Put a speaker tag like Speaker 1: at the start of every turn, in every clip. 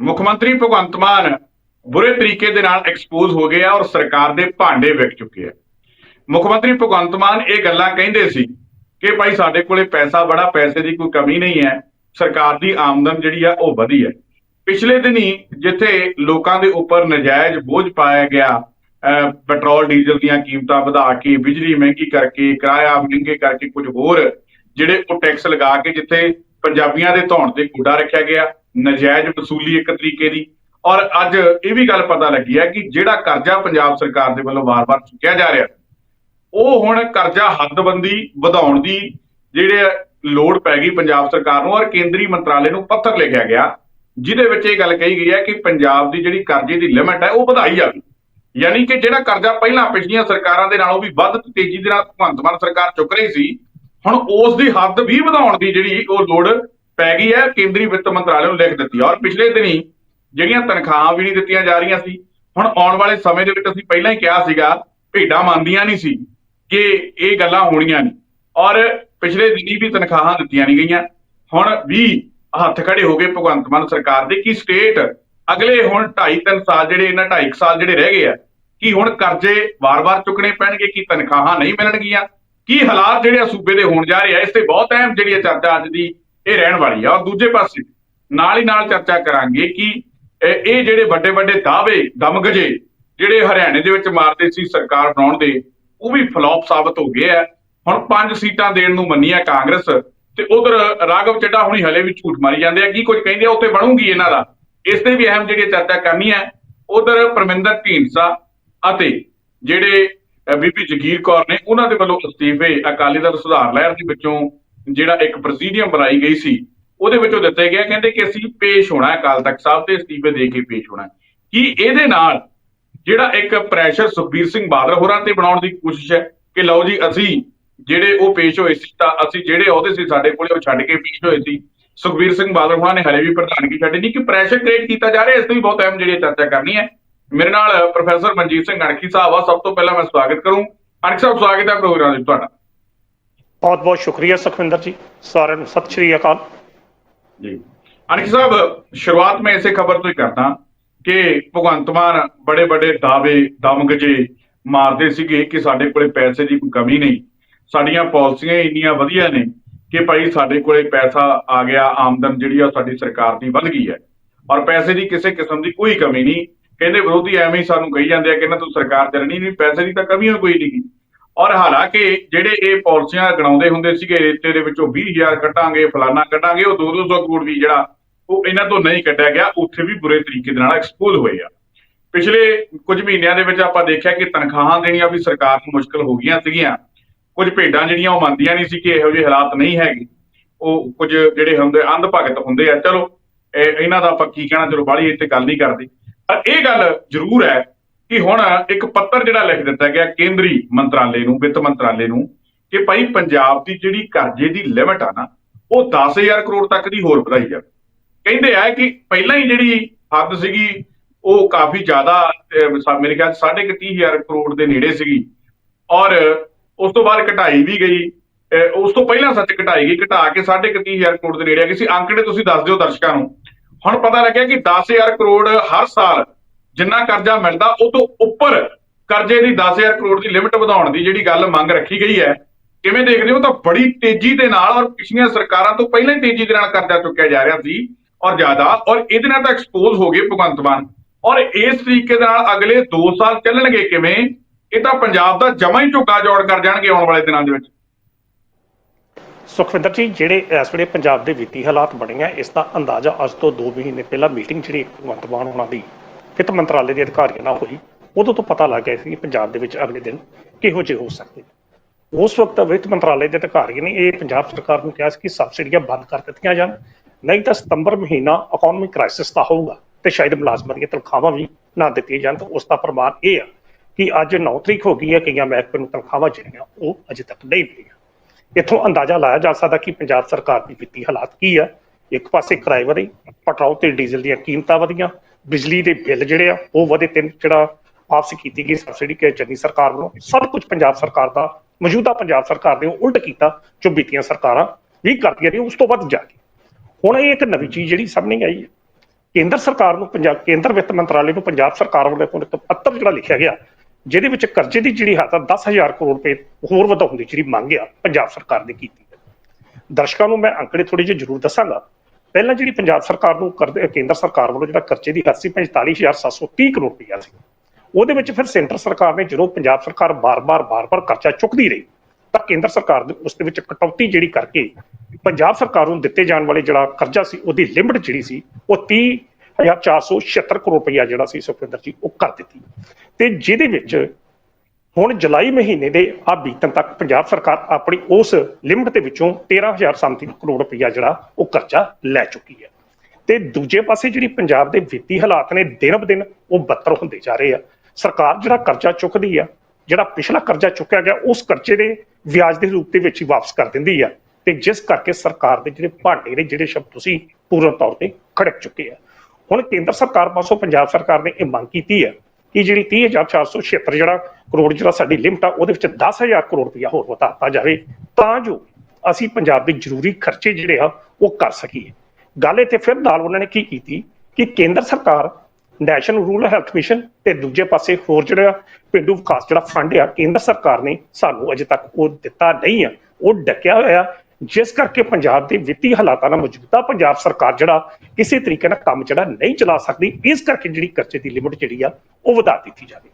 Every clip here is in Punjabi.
Speaker 1: ਮੁੱਖ ਮੰਤਰੀ ਭਗਵੰਤ ਮਾਨ ਬੁਰੇ ਤਰੀਕੇ ਦੇ ਨਾਲ ਐਕਸਪੋਜ਼ ਹੋ ਗਏ ਆ ਔਰ ਸਰਕਾਰ ਦੇ ਭਾਂਡੇ ਵਿਕ ਚੁੱਕੇ ਆ। ਮੁੱਖ ਮੰਤਰੀ ਭਗਵੰਤ ਮਾਨ ਇਹ ਗੱਲਾਂ ਕਹਿੰਦੇ ਸੀ ਕਿ ਭਾਈ ਸਾਡੇ ਕੋਲੇ ਪੈਸਾ ਬੜਾ, ਪੈਸੇ ਦੀ ਕੋਈ ਕਮੀ ਨਹੀਂ ਹੈ, ਸਰਕਾਰ ਦੀ ਆਮਦਨ ਜਿਹੜੀ ਆ ਉਹ ਵਧੀ ਹੈ। ਪਿਛਲੇ ਦਿਨੀ ਜਿੱਥੇ ਲੋਕਾਂ ਦੇ ਉੱਪਰ ਨਜਾਇਜ਼ ਬੋਝ ਪਾਇਆ ਗਿਆ ਅਹ ਪੈਟਰੋਲ, ਡੀਜ਼ਲ ਦੀਆਂ ਕੀਮਤਾਂ ਵਧਾ ਕੇ, ਬਿਜਲੀ ਮਹਿੰਗੀ ਕਰਕੇ, ਕਿਰਾਇਆ ਮਹਿੰਗੇ ਕਰਕੇ ਕੁਝ ਹੋਰ ਜਿਹੜੇ ਉਹ ਟੈਕਸ ਲਗਾ ਕੇ ਜਿੱਥੇ ਪੰਜਾਬੀਆਂ ਦੇ ਧੌਣ ਤੇ ਕੂੜਾ ਰੱਖਿਆ ਗਿਆ ਨਜਾਇਜ਼ ਵਸੂਲੀ ਇੱਕ ਤਰੀਕੇ ਦੀ। ਔਰ ਅੱਜ ਇਹ ਵੀ ਗੱਲ ਪਤਾ ਲੱਗੀ ਹੈ ਕਿ ਜਿਹੜਾ ਕਰਜ਼ਾ ਪੰਜਾਬ ਸਰਕਾਰ ਦੇ ਵੱਲੋਂ ਵਾਰ-ਵਾਰ ਚੁੱਕਿਆ ਜਾ ਰਿਹਾ, ਉਹ ਹੁਣ ਕਰਜ਼ਾ ਹੱਦਬੰਦੀ ਵਧਾਉਣ ਦੀ ਜਿਹੜੇ ਲੋੜ ਪੈ ਗਈ ਪੰਜਾਬ ਸਰਕਾਰ ਨੂੰ ਔਰ ਕੇਂਦਰੀ ਮੰਤਰਾਲੇ ਨੂੰ ਪੱਤਰ ਲਿਖਿਆ ਗਿਆ, ਜਿਹਦੇ ਵਿੱਚ ਇਹ ਗੱਲ ਕਹੀ ਗਈ ਹੈ ਕਿ ਪੰਜਾਬ ਦੀ ਜਿਹੜੀ ਕਰਜ਼ੇ ਦੀ ਲਿਮਟ ਹੈ ਉਹ ਵਧਾਈ ਜਾਵੇ। ਯਾਨੀ ਕਿ ਜਿਹੜਾ ਕਰਜ਼ਾ ਪਹਿਲਾਂ ਪਿਛਲੀਆਂ ਸਰਕਾਰਾਂ ਦੇ ਨਾਲੋਂ ਵੀ ਵੱਧ ਤੇਜ਼ੀ ਦੇ ਨਾਲ ਭਗਵੰਤ ਮਾਨ ਸਰਕਾਰ ਚੁੱਕ ਰਹੀ ਸੀ, ਹੁਣ ਉਸ ਦੀ ਹੱਦ ਵੀ ਵਧਾਉਣ ਦੀ ਜਿਹੜੀ ਉਹ ਲੋੜ ਪੈ ਗਈ ਹੈ, ਕੇਂਦਰੀ ਵਿੱਤ ਮੰਤਰਾਲੇ ਨੂੰ ਲਿਖ ਦਿੱਤੀ ਔਰ ਪਿਛਲੇ ਦਿਨੀ ਜਿਹੜੀਆਂ ਤਨਖਾਹਾਂ ਵੀ ਨਹੀਂ ਦਿੱਤੀਆਂ ਜਾ ਰਹੀਆਂ ਸੀ, ਹੁਣ ਆਉਣ ਵਾਲੇ ਸਮੇਂ ਦੇ ਵਿੱਚ ਅਸੀਂ ਪਹਿਲਾਂ ਹੀ ਕਿਹਾ ਸੀਗਾ, ਭੇਡਾਂ ਮੰਨਦੀਆਂ ਨਹੀਂ ਸੀ ਕਿ ਇਹ ਗੱਲਾਂ ਹੋਣੀਆਂ ਨਹੀਂ। ਔਰ ਪਿਛਲੇ ਦਿਨੀ ਵੀ ਤਨਖਾਹਾਂ ਦਿੱਤੀਆਂ ਨਹੀਂ ਗਈਆਂ। ਹੁਣ ਵੀ ਹੱਥ ਖੜੇ ਹੋ ਗਏ ਭਗਵੰਤ ਮਾਨ ਸਰਕਾਰ ਦੇ ਕਿ ਸਟੇਟ ਅਗਲੇ ਹੁਣ 2.5 3 ਸਾਲ ਜਿਹੜੇ ਇਹਨਾਂ 2.5 ਸਾਲ ਜਿਹੜੇ ਰਹਿ ਗਏ ਆ, ਕਿ ਹੁਣ ਕਰਜ਼ੇ ਵਾਰ-ਵਾਰ ਚੁੱਕਣੇ ਪੈਣਗੇ, ਕਿ ਤਨਖਾਹਾਂ ਨਹੀਂ ਮਿਲਣਗੀਆਂ, ਕੀ ਹਾਲਾਤ ਜਿਹੜੇ ਆ ਸੂਬੇ ਦੇ ਹੋਣ ਜਾ ਰਹੇ ਆ, ਇਸ ਤੇ ਬਹੁਤ ਅਹਿਮ ਜਿਹੜੀ ਆ ਚਰਚਾ ਅੱਜ ਦੀ ਇਹ ਰਹਿਣ ਵਾਲੀ ਆ। ਔਰ ਦੂਜੇ ਪਾਸੇ ਨਾਲ ਹੀ ਨਾਲ ਚਰਚਾ ਕਰਾਂਗੇ ਕਿ ਇਹ ਜਿਹੜੇ ਵੱਡੇ ਵੱਡੇ ਦਾਅਵੇ, ਦਮਗਜੇ ਜਿਹੜੇ ਹਰਿਆਣੇ ਦੇ ਵਿੱਚ ਮਾਰਦੇ ਸੀ ਸਰਕਾਰ ਬਣਾਉਣ ਦੇ, ਉਹ ਵੀ ਫਲॉप ਸਾਬਤ ਹੋ ਗਏ ਆ। ਹੁਣ ਪੰਜ ਸੀਟਾਂ ਦੇਣ ਨੂੰ ਮੰਨੀ ਆ ਕਾਂਗਰਸ ਤੇ ਉਧਰ ਰਾਘਵ ਚੱਡਾ ਹੁਣੀ ਹਲੇ ਵੀ ਝੂਠ ਮਾਰੀ ਜਾਂਦੇ ਆ। ਕੀ ਕੁਝ ਕਹਿੰਦੇ ਆ ਉੱਤੇ ਬਣੂਗੀ ਇਹਨਾਂ ਦਾ। ਇਸ ਤੇ ਵੀ ਅਹਿਮ ਜਿਹੜੀ ਚਰਚਾ ਕਰਨੀ ਹੈ ਉਧਰ ਪਰਮਿੰਦਰ ਢੀਂਡਸਾ ਅਤੇ ਜਿਹੜੇ ਬੀਬੀ ਜਗੀਰ ਕੌਰ ਨੇ, ਉਹਨਾਂ ਦੇ ਵੱਲੋਂ ਅਸਤੀਫੇ ਅਕਾਲੀ ਦਲ ਸੁਧਾਰ ਲਹਿਰ ਦੇ ਵਿੱਚੋਂ ਜਿਹੜਾ ਇੱਕ ਪ੍ਰੈਸੀਡੀਅਮ ਬਣਾਈ ਗਈ ਸੀ, ਉਹਦੇ ਵਿੱਚੋਂ ਦਿੱਤੇ ਗਿਆ ਕਹਿੰਦੇ ਕਿ ਅਸੀਂ ਪੇਸ਼ ਹੋਣਾ ਹੈ, ਅਕਾਲ ਤਖਤ ਸਾਹਿਬ ਤੇ ਅਸਤੀਫੇ ਦੇ ਕੇ ਪੇਸ਼ ਹੋਣਾ ਕੀ ਇਹਦੇ ਨਾਲ ਜਿਹੜਾ ਇੱਕ ਪ੍ਰੈਸ਼ਰ ਸੁਖਬੀਰ ਸਿੰਘ ਬਾਦਲ ਹੋਰਾਂ ਤੇ ਬਣਾਉਣ ਦੀ ਕੋਸ਼ਿਸ਼ ਹੈ ਕਿ ਲਓ ਜੀ, ਅਸੀਂ ਜਿਹੜੇ ਉਹ ਪੇਸ਼ ਹੋਏ ਸੀ ਤਾਂ ਅਸੀਂ ਜਿਹੜੇ ਅਹੁਦੇ ਸੀ ਸਾਡੇ ਕੋਲੇ ਉਹ ਛੱਡ ਕੇ ਪੇਸ਼ ਹੋਏ ਸੀ। ਸੁਖਬੀਰ ਸਿੰਘ ਬਾਦਲ ਹੋਰਾਂ ਨੇ ਹਰੇ ਵੀ ਪ੍ਰਧਾਨਗੀ ਛੱਡੀ ਨਹੀਂ ਕਿ ਪ੍ਰੈਸ਼ਰ ਕ੍ਰੀਏਟ ਕੀਤਾ ਜਾ ਰਿਹਾ, ਇਸ ਤੇ ਵੀ ਬਹੁਤ ਅਹਿਮ ਜਿਹੜੀ ਚਰਚਾ ਕਰਨੀ ਹੈ। ਮੇਰੇ ਨਾਲ ਪ੍ਰੋਫੈਸਰ ਮਨਜੀਤ ਸਿੰਘ ਅਣਖੀ ਸਾਹਿਬ ਆ, ਸਭ ਤੋਂ ਪਹਿਲਾਂ ਮੈਂ ਸਵਾਗਤ ਕਰੂੰ। ਅਣਖੀ ਸਾਹਿਬ, ਸਵਾਗਤ ਹੈ ਪ੍ਰੋਗਰਾਮ ਵਿੱਚ ਤੁਹਾਡਾ।
Speaker 2: ਬਹੁਤ ਬਹੁਤ ਸ਼ੁਕਰੀਆ ਸੁਖਵਿੰਦਰ ਜੀ, ਸਾਰਿਆਂ ਨੂੰ ਸਤਿ ਸ਼੍ਰੀ ਅਕਾਲ।
Speaker 1: ਜੀ। ਅਣਖੀ ਸਾਹਿਬ, ਸ਼ੁਰੂਆਤ ਮੈਂ ਇਸੇ ਖਬਰ ਤੋਂ ਹੀ ਕਰਦਾ ਕਿ ਭਗਵੰਤ ਮਾਨ ਬੜੇ ਬੜੇ ਦਾਅਵੇ, ਦਮਗਜੇ ਮਾਰਦੇ ਸੀਗੇ ਕਿ ਸਾਡੇ ਕੋਲੇ ਪੈਸੇ ਦੀ ਕੋਈ ਕਮੀ ਨਹੀਂ। ਸਾਡੀਆਂ ਪਾਲਿਸੀਆਂ ਇੰਨੀਆਂ ਵਧੀਆ ਨੇ ਕਿ ਭਾਈ ਸਾਡੇ ਕੋਲੇ ਪੈਸਾ ਆ ਗਿਆ, ਆਮਦਨ ਜਿਹੜੀ ਆ ਸਾਡੀ ਸਰਕਾਰ ਦੀ ਵੱਧ ਗਈ ਹੈ। ਔਰ ਪੈਸੇ ਦੀ ਕਿਸੇ ਕਿਸਮ ਦੀ ਕੋਈ ਕਮੀ ਨਹੀਂ। ਕਹਿੰਦੇ ਵਿਰੋਧੀ ਐਵੇਂ ਹੀ ਸਾਨੂੰ ਕਹੀ ਜਾਂਦੇ ਆ ਕਿ ਇਹਨਾਂ ਤੋਂ ਸਰਕਾਰ ਚੱਲਣੀ ਨਹੀਂ, ਪੈਸੇ ਦੀ ਤਾਂ ਕਮੀ ਕੋਈ ਨਹੀਂ ਔਰ ਹਾਲਾਂਕਿ ਜਿਹੜੇ ਇਹ ਪਾਲਿਸੀਆਂ ਗਣਾਉਂਦੇ ਹੁੰਦੇ ਸੀਗੇ, ਰੇਤੇ ਦੇ ਵਿੱਚੋਂ 20000 ਕੱਢਾਂਗੇ, ਫਲਾਨਾ ਕੱਢਾਂਗੇ, ਉਹ 2-200 ਕਰੋੜ ਵੀ ਜਿਹੜਾ ਉਹ ਇਹਨਾਂ ਤੋਂ ਨਹੀਂ ਕੱਢਿਆ ਗਿਆ, ਉੱਥੇ ਵੀ ਬੁਰੇ ਤਰੀਕੇ ਦੇ ਨਾਲ ਐਕਸਪੋਜ਼ ਹੋਏ ਆ। ਪਿਛਲੇ ਕੁਝ ਮਹੀਨਿਆਂ ਦੇ ਵਿੱਚ ਆਪਾਂ ਦੇਖਿਆ ਕਿ ਤਨਖਾਹਾਂ ਦੇਣੀਆਂ ਵੀ ਸਰਕਾਰ ਨੂੰ ਮੁਸ਼ਕਲ ਹੋ ਗਈਆਂ ਸੀਗੀਆਂ। ਕੁਝ ਭੇਡਾਂ ਜਿਹੜੀਆਂ ਉਹ ਮੰਨਦੀਆਂ ਨਹੀਂ ਸੀ ਕਿ ਇਹੋ ਜਿਹੇ ਹਾਲਾਤ ਨਹੀਂ ਹੈਗੇ। ਉਹ ਕੁਝ ਜਿਹੜੇ ਹੁੰਦੇ ਅੰਧ ਭਗਤ ਹੁੰਦੇ ਆ। ਚਲੋ, ਇਹ- ਇਹਨਾਂ ਦਾ ਆਪਾਂ ਕੀ ਕਹਿਣਾ, ਚਲੋ ਬਾਹਲੀ ਇੱਥੇ ਗੱਲ ਨਹੀਂ ਕਰਦੇ। ਪਰ ਇਹ ਗੱਲ ਜ਼ਰੂਰ ਹੈ ਕਿ ਹੁਣ ਇੱਕ ਪੱਤਰ ਜਿਹੜਾ ਲਿਖ ਦਿੱਤਾ ਗਿਆ ਕੇਂਦਰੀ ਮੰਤਰਾਲੇ ਨੂੰ ਵਿੱਤ ਮੰਤਰਾਲੇ ਨੂੰ ਕਿ ਭਾਈ ਪੰਜਾਬ ਦੀ ਜਿਹੜੀ ਕਰਜ਼ੇ ਦੀ ਲਿਮਟ ਆ ਨਾ ਉਹ 10000 ਕਰੋੜ ਤੱਕ ਦੀ ਹੋਰ ਵਧਾਈ ਜਾਵੇ। ਕਹਿੰਦੇ ਆ ਕਿ ਪਹਿਲਾਂ ਹੀ ਜਿਹੜੀ ਹੱਦ ਸੀਗੀ ਉਹ ਕਾਫੀ ਜ਼ਿਆਦਾ ਅਹ, ਸਾ- ਮੇਰੇ ਖਿਆਲ 3.5000 ਕਰੋੜ ਦੇ ਨੇੜੇ ਸੀਗੀ। ਔਰ ਉਸ ਤੋਂ ਬਾਅਦ ਘਟਾਈ ਵੀ ਗਈ। ਉਸ ਤੋਂ ਪਹਿਲਾਂ ਸੱਚ ਘਟਾਈ ਗਈ ਘਟਾ ਕੇ 3.5000 ਕਰੋੜ ਦੇ ਨੇੜੇ ਆ ਗਈ ਸੀ। ਅੰਕੜੇ ਤੁਸੀਂ ਦੱਸ ਦਿਓ ਦਰਸ਼ਕਾਂ ਨੂੰ। ਹੁਣ ਪਤਾ ਲੱਗਿਆ ਕਿ 10000 ਕਰੋੜ ਹਰ ਸਾਲ ਜਿੰਨਾ ਕਰਜ਼ਾ ਮਿਲਦਾ, ਉਹ ਤੋਂ ਉੱਪਰ ਕਰਜ਼ੇ ਦੀ 10000 ਕਰੋੜ ਦੀ ਲਿਮਟ ਵਧਾਉਣ ਦੀ ਜਿਹੜੀ ਗੱਲ ਮੰਗ ਰੱਖੀ ਗਈ ਹੈ, ਕਿਵੇਂ ਦੇਖਦੇ ਹੋ? ਤਾਂ ਬੜੀ ਤੇਜ਼ੀ ਦੇ ਨਾਲ ਔਰ ਪਿਛਲੀਆਂ ਸਰਕਾਰਾਂ ਤੋਂ ਪਹਿਲਾਂ ਹੀ ਤੇਜ਼ੀ ਦੇ ਨਾਲ ਕਰਜ਼ਾ ਚੁੱਕਿਆ ਜਾ ਰਿਹਾ ਸੀ ਔਰ ਜ਼ਿਆਦਾ, ਔਰ ਇਹਦੇ ਨਾਲ ਤਾਂ ਐਕਸਪੋਜ਼ ਹੋ ਗਏ ਭਗਵੰਤ ਮਾਨ। ਔਰ ਇਸ ਤਰੀਕੇ ਦੇ ਨਾਲ ਅਗਲੇ 2 ਸਾਲ ਚੱਲਣਗੇ ਕਿਵੇਂ? ਇਹ ਤਾਂ ਪੰਜਾਬ ਦਾ ਜਮਾ ਹੀ ਝੁਕਾ ਜੋੜ ਕਰ ਜਾਣਗੇ ਆਉਣ ਵਾਲੇ ਦਿਨਾਂ ਦੇ ਵਿੱਚ।
Speaker 2: ਸੁਖਵਿੰਦਰ ਜੀ, ਜਿਹੜੇ ਇਸ ਵੇਲੇ ਪੰਜਾਬ ਦੇ ਵਿੱਤੀ ਹਾਲਾਤ ਬਣੇ ਆ, ਇਸ ਦਾ ਅੰਦਾਜ਼ਾ ਅੱਜ ਤੋਂ 2 ਮਹੀਨੇ ਪਹਿਲਾਂ ਮੀਟਿੰਗ ਜਿਹੜੀ ਭਗਵੰਤ ਮਾਨ ਉਹਨਾਂ ਦੀ ਵਿੱਤ ਮੰਤਰਾਲੇ ਦੇ ਅਧਿਕਾਰੀਆਂ ਨਾਲ ਹੋਈ, ਉਦੋਂ ਤੋਂ ਪਤਾ ਲੱਗ ਗਿਆ ਸੀ ਕਿ ਪੰਜਾਬ ਦੇ ਵਿੱਚ ਅਗਲੇ ਦਿਨ ਕਿਹੋ ਜਿਹੇ ਹੋ ਸਕਦੇ ਉਸ ਵਕਤ ਵਿੱਤ ਮੰਤਰਾਲੇ ਦੇ ਅਧਿਕਾਰੀ ਨੇ ਇਹ ਪੰਜਾਬ ਸਰਕਾਰ ਨੂੰ ਕਿਹਾ ਸੀ ਕਿ ਸਬਸਿਡੀਆਂ ਬੰਦ ਕਰ ਦਿੱਤੀਆਂ ਜਾਣ, ਨਹੀਂ ਤਾਂ ਸਤੰਬਰ ਮਹੀਨਾ ਇਕਨੋਮਿਕ ਕ੍ਰਾਈਸਿਸ ਦਾ ਹੋਊਗਾ ਤੇ ਸ਼ਾਇਦ ਮੁਲਾਜ਼ਮਾਂ ਦੀਆਂ ਤਨਖਾਹਾਂ ਵੀ ਨਾ ਦਿੱਤੀਆਂ ਜਾਣ, ਤਾਂ ਉਸ ਦਾ ਪ੍ਰਮਾਣ ਇਹ ਆ ਕਿ ਅੱਜ 9 ਤਰੀਕ ਹੋ ਗਈ ਹੈ, ਕਈਆਂ ਮਹਿਕਮੇ ਨੂੰ ਤਨਖਾਹਾਂ ਜਿਹੜੀਆਂ ਉਹ ਅਜੇ ਤੱਕ ਨਹੀਂ ਮਿਲੀਆਂ। ਇੱਥੋਂ ਅੰਦਾਜ਼ਾ ਲਾਇਆ ਜਾ ਸਕਦਾ ਕਿ ਪੰਜਾਬ ਸਰਕਾਰ ਦੀ ਵਿੱਤੀ ਹਾਲਾਤ ਕੀ ਆ। ਇੱਕ ਪਾਸੇ ਕਿਰਾਏ ਵਧੇ, ਪੈਟਰੋਲ ਤੇ ਡੀਜ਼ਲ ਦੀਆਂ ਕੀਮਤਾਂ ਵਧੀਆਂ ਬਿਜਲੀ ਦੇ ਬਿੱਲ ਜਿਹੜੇ ਆ, ਉਹ ਵਧੇ ਤਿੰਨ ਜਿਹੜਾ ਵਾਪਸ ਕੀਤੀ ਗਈ ਸਬਸਿਡੀ ਕਿ ਚੰਨੀ ਸਰਕਾਰ ਵੱਲੋਂ। ਸਭ ਕੁਝ ਪੰਜਾਬ ਸਰਕਾਰ ਦਾ, ਮੌਜੂਦਾ ਪੰਜਾਬ ਸਰਕਾਰ ਨੇ ਉਲਟ ਕੀਤਾ, ਜੋ ਬੀਤੀਆਂ ਸਰਕਾਰਾਂ ਵੀ ਕਰਦੀਆਂ ਰਹੀਆਂ ਉਸ ਤੋਂ ਵੱਧ ਜਾ ਕੇ। ਹੁਣ ਇਹ ਇੱਕ ਨਵੀਂ ਚੀਜ਼ ਜਿਹੜੀ ਸਾਹਮਣੇ ਆਈ ਹੈ। ਕੇਂਦਰ ਸਰਕਾਰ ਨੂੰ ਪੰਜਾਬ, ਕੇਂਦਰ ਵਿੱਤ ਮੰਤਰਾਲੇ ਨੂੰ ਪੰਜਾਬ ਸਰਕਾਰ ਵੱਲੋਂ ਇੱਕ ਪੱਤਰ ਜਿਹੜਾ ਲਿਖਿਆ ਗਿਆ, ਜਿਹਦੇ ਵਿੱਚ ਕਰਜ਼ੇ ਦੀ ਜਿਹੜੀ ਹੱਦ ਆ 10000 ਕਰੋੜ ਰੁਪਏ ਹੋਰ ਵਧਾਉਣ ਦੀ ਜਿਹੜੀ ਮੰਗ ਆ, ਪੰਜਾਬ ਸਰਕਾਰ ਨੇ ਕੀਤੀ ਹੈ। ਦਰਸ਼ਕਾਂ ਨੂੰ ਮੈਂ ਅੰਕੜੇ ਥੋੜੇ ਜਿਹੇ ਜ਼ਰੂਰ ਦੱਸਾਂਗਾ। ਪਹਿਲਾਂ ਜਿਹੜੀ ਪੰਜਾਬ ਸਰਕਾਰ ਨੂੰ ਕਰਦੇ ਕੇਂਦਰ ਸਰਕਾਰ ਵੱਲੋਂ ਜਿਹੜਾ ਕਰਜ਼ੇ ਦੀ ਹੱਦ ਸੀ 45730 ਕਰੋੜ ਰੁਪਇਆ ਸੀ, ਉਹਦੇ ਵਿੱਚ ਫਿਰ ਸੈਂਟਰ ਸਰਕਾਰ ਨੇ ਜਦੋਂ ਪੰਜਾਬ ਸਰਕਾਰ ਬਾਰ-ਬਾਰ ਬਾਰ-ਬਾਰ ਕਰਜ਼ਾ ਚੁੱਕਦੀ ਰਹੀ, ਤਾਂ ਕੇਂਦਰ ਸਰਕਾਰ ਨੇ ਉਸ ਦੇ ਵਿੱਚ ਕਟੌਤੀ ਜਿਹੜੀ ਕਰਕੇ ਪੰਜਾਬ ਸਰਕਾਰ ਨੂੰ ਦਿੱਤੇ ਜਾਣ ਵਾਲੇ ਜਿਹੜਾ ਕਰਜ਼ਾ ਸੀ, ਉਹਦੀ ਲਿਮਟ ਜਿਹੜੀ ਸੀ, ਉਹ 30476 ਕਰੋੜ ਰੁਪਇਆ ਜਿਹੜਾ ਸੀ ਸੁਖਵਿੰਦਰ ਜੀ, ਉਹ ਕਰ ਦਿੱਤੀ। ਤੇ ਜਿਹਦੇ ਵਿੱਚ ਹੁਣ ਜੁਲਾਈ ਮਹੀਨੇ ਦੇ ਆ ਬੀਤਣ ਤੱਕ ਪੰਜਾਬ ਸਰਕਾਰ ਆਪਣੀ ਉਸ ਲਿਮਟ ਦੇ ਵਿੱਚੋਂ 13037 ਕਰੋੜ ਰੁਪਇਆ ਜਿਹੜਾ ਉਹ ਕਰਜ਼ਾ ਲੈ ਚੁੱਕੀ ਹੈ। ਤੇ ਦੂਜੇ ਪਾਸੇ ਜਿਹੜੀ ਪੰਜਾਬ ਦੇ ਵਿੱਤੀ ਹਾਲਾਤ ਨੇ, ਦਿਨ ਬ ਦਿਨ ਉਹ ਬੱਤਰ ਹੁੰਦੇ ਜਾ ਰਹੇ ਆ। ਸਰਕਾਰ ਜਿਹੜਾ ਕਰਜ਼ਾ ਚੁੱਕਦੀ ਆ, ਜਿਹੜਾ ਪਿਛਲਾ ਕਰਜ਼ਾ ਚੁੱਕਿਆ ਗਿਆ, ਉਸ ਕਰਜ਼ੇ ਦੇ ਵਿਆਜ ਦੇ ਰੂਪ ਦੇ ਵਿੱਚ ਹੀ ਵਾਪਸ ਕਰ ਦਿੰਦੀ ਆ। ਤੇ ਜਿਸ ਕਰਕੇ ਸਰਕਾਰ ਦੇ ਜਿਹੜੇ ਭਾਂਡੇ ਨੇ, ਜਿਹੜੇ ਸ਼ਬਦ ਤੁਸੀਂ ਪੂਰਨ ਤੌਰ ਤੇ ਖੜਕ ਚੁੱਕੇ ਆ। ਹੁਣ ਕੇਂਦਰ ਸਰਕਾਰ ਪਾਸੋਂ ਪੰਜਾਬ ਸਰਕਾਰ ਨੇ ਇਹ ਮੰਗ ਕੀਤੀ ਹੈ ਕਿ ਜਿਹੜੀ 30476 ਜਿਹੜਾ ਕਰੋੜ ਜਿਹੜਾ ਸਾਡੀ ਲਿਮਟ ਆ, ਉਹਦੇ ਵਿੱਚ 10000 ਕਰੋੜ ਰੁਪਇਆ ਹੋਰ ਵਧਾਤਾ ਜਾਵੇ, ਤਾਂ ਜੋ ਅਸੀਂ ਪੰਜਾਬ ਦੇ ਜ਼ਰੂਰੀ ਖਰਚੇ ਜਿਹੜੇ ਆ, ਉਹ ਕਰ ਸਕੀਏ। ਗੱਲ ਇੱਥੇ ਫਿਰ ਨਾਲ ਉਹਨਾਂ ਨੇ ਕੀ ਕੀਤੀ ਕਿ ਕੇਂਦਰ ਸਰਕਾਰ ਨੈਸ਼ਨਲ ਰੂਰਲ ਹੈਲਥ ਮਿਸ਼ਨ ਤੇ ਦੂਜੇ ਪਾਸੇ ਹੋਰ ਜਿਹੜਾ ਪਿੰਡੂ ਵਿਕਾਸ ਜਿਹੜਾ ਫੰਡ ਆ, ਕੇਂਦਰ ਸਰਕਾਰ ਨੇ ਸਾਨੂੰ ਅਜੇ ਤੱਕ ਉਹ ਦਿੱਤਾ ਨਹੀਂ ਆ। ਉਹ ਡੱਕਿਆ ਹੋਇਆ, ਜਿਸ ਕਰਕੇ ਪੰਜਾਬ ਦੇ ਵਿੱਤੀ ਹਾਲਾਤਾਂ ਨਾਲ ਮੌਜੂਦਾ ਪੰਜਾਬ ਸਰਕਾਰ ਜਿਹੜਾ ਕਿਸੇ ਤਰੀਕੇ ਨਾਲ ਕੰਮ ਜਿਹੜਾ ਨਹੀਂ ਚਲਾ ਸਕਦੀ, ਇਸ ਕਰਕੇ ਜਿਹੜੀ ਕਰਜ਼ੇ ਦੀ ਲਿਮਟ ਜਿਹੜੀ ਆ, ਉਹ ਵਧਾ ਦਿੱਤੀ ਜਾਵੇ।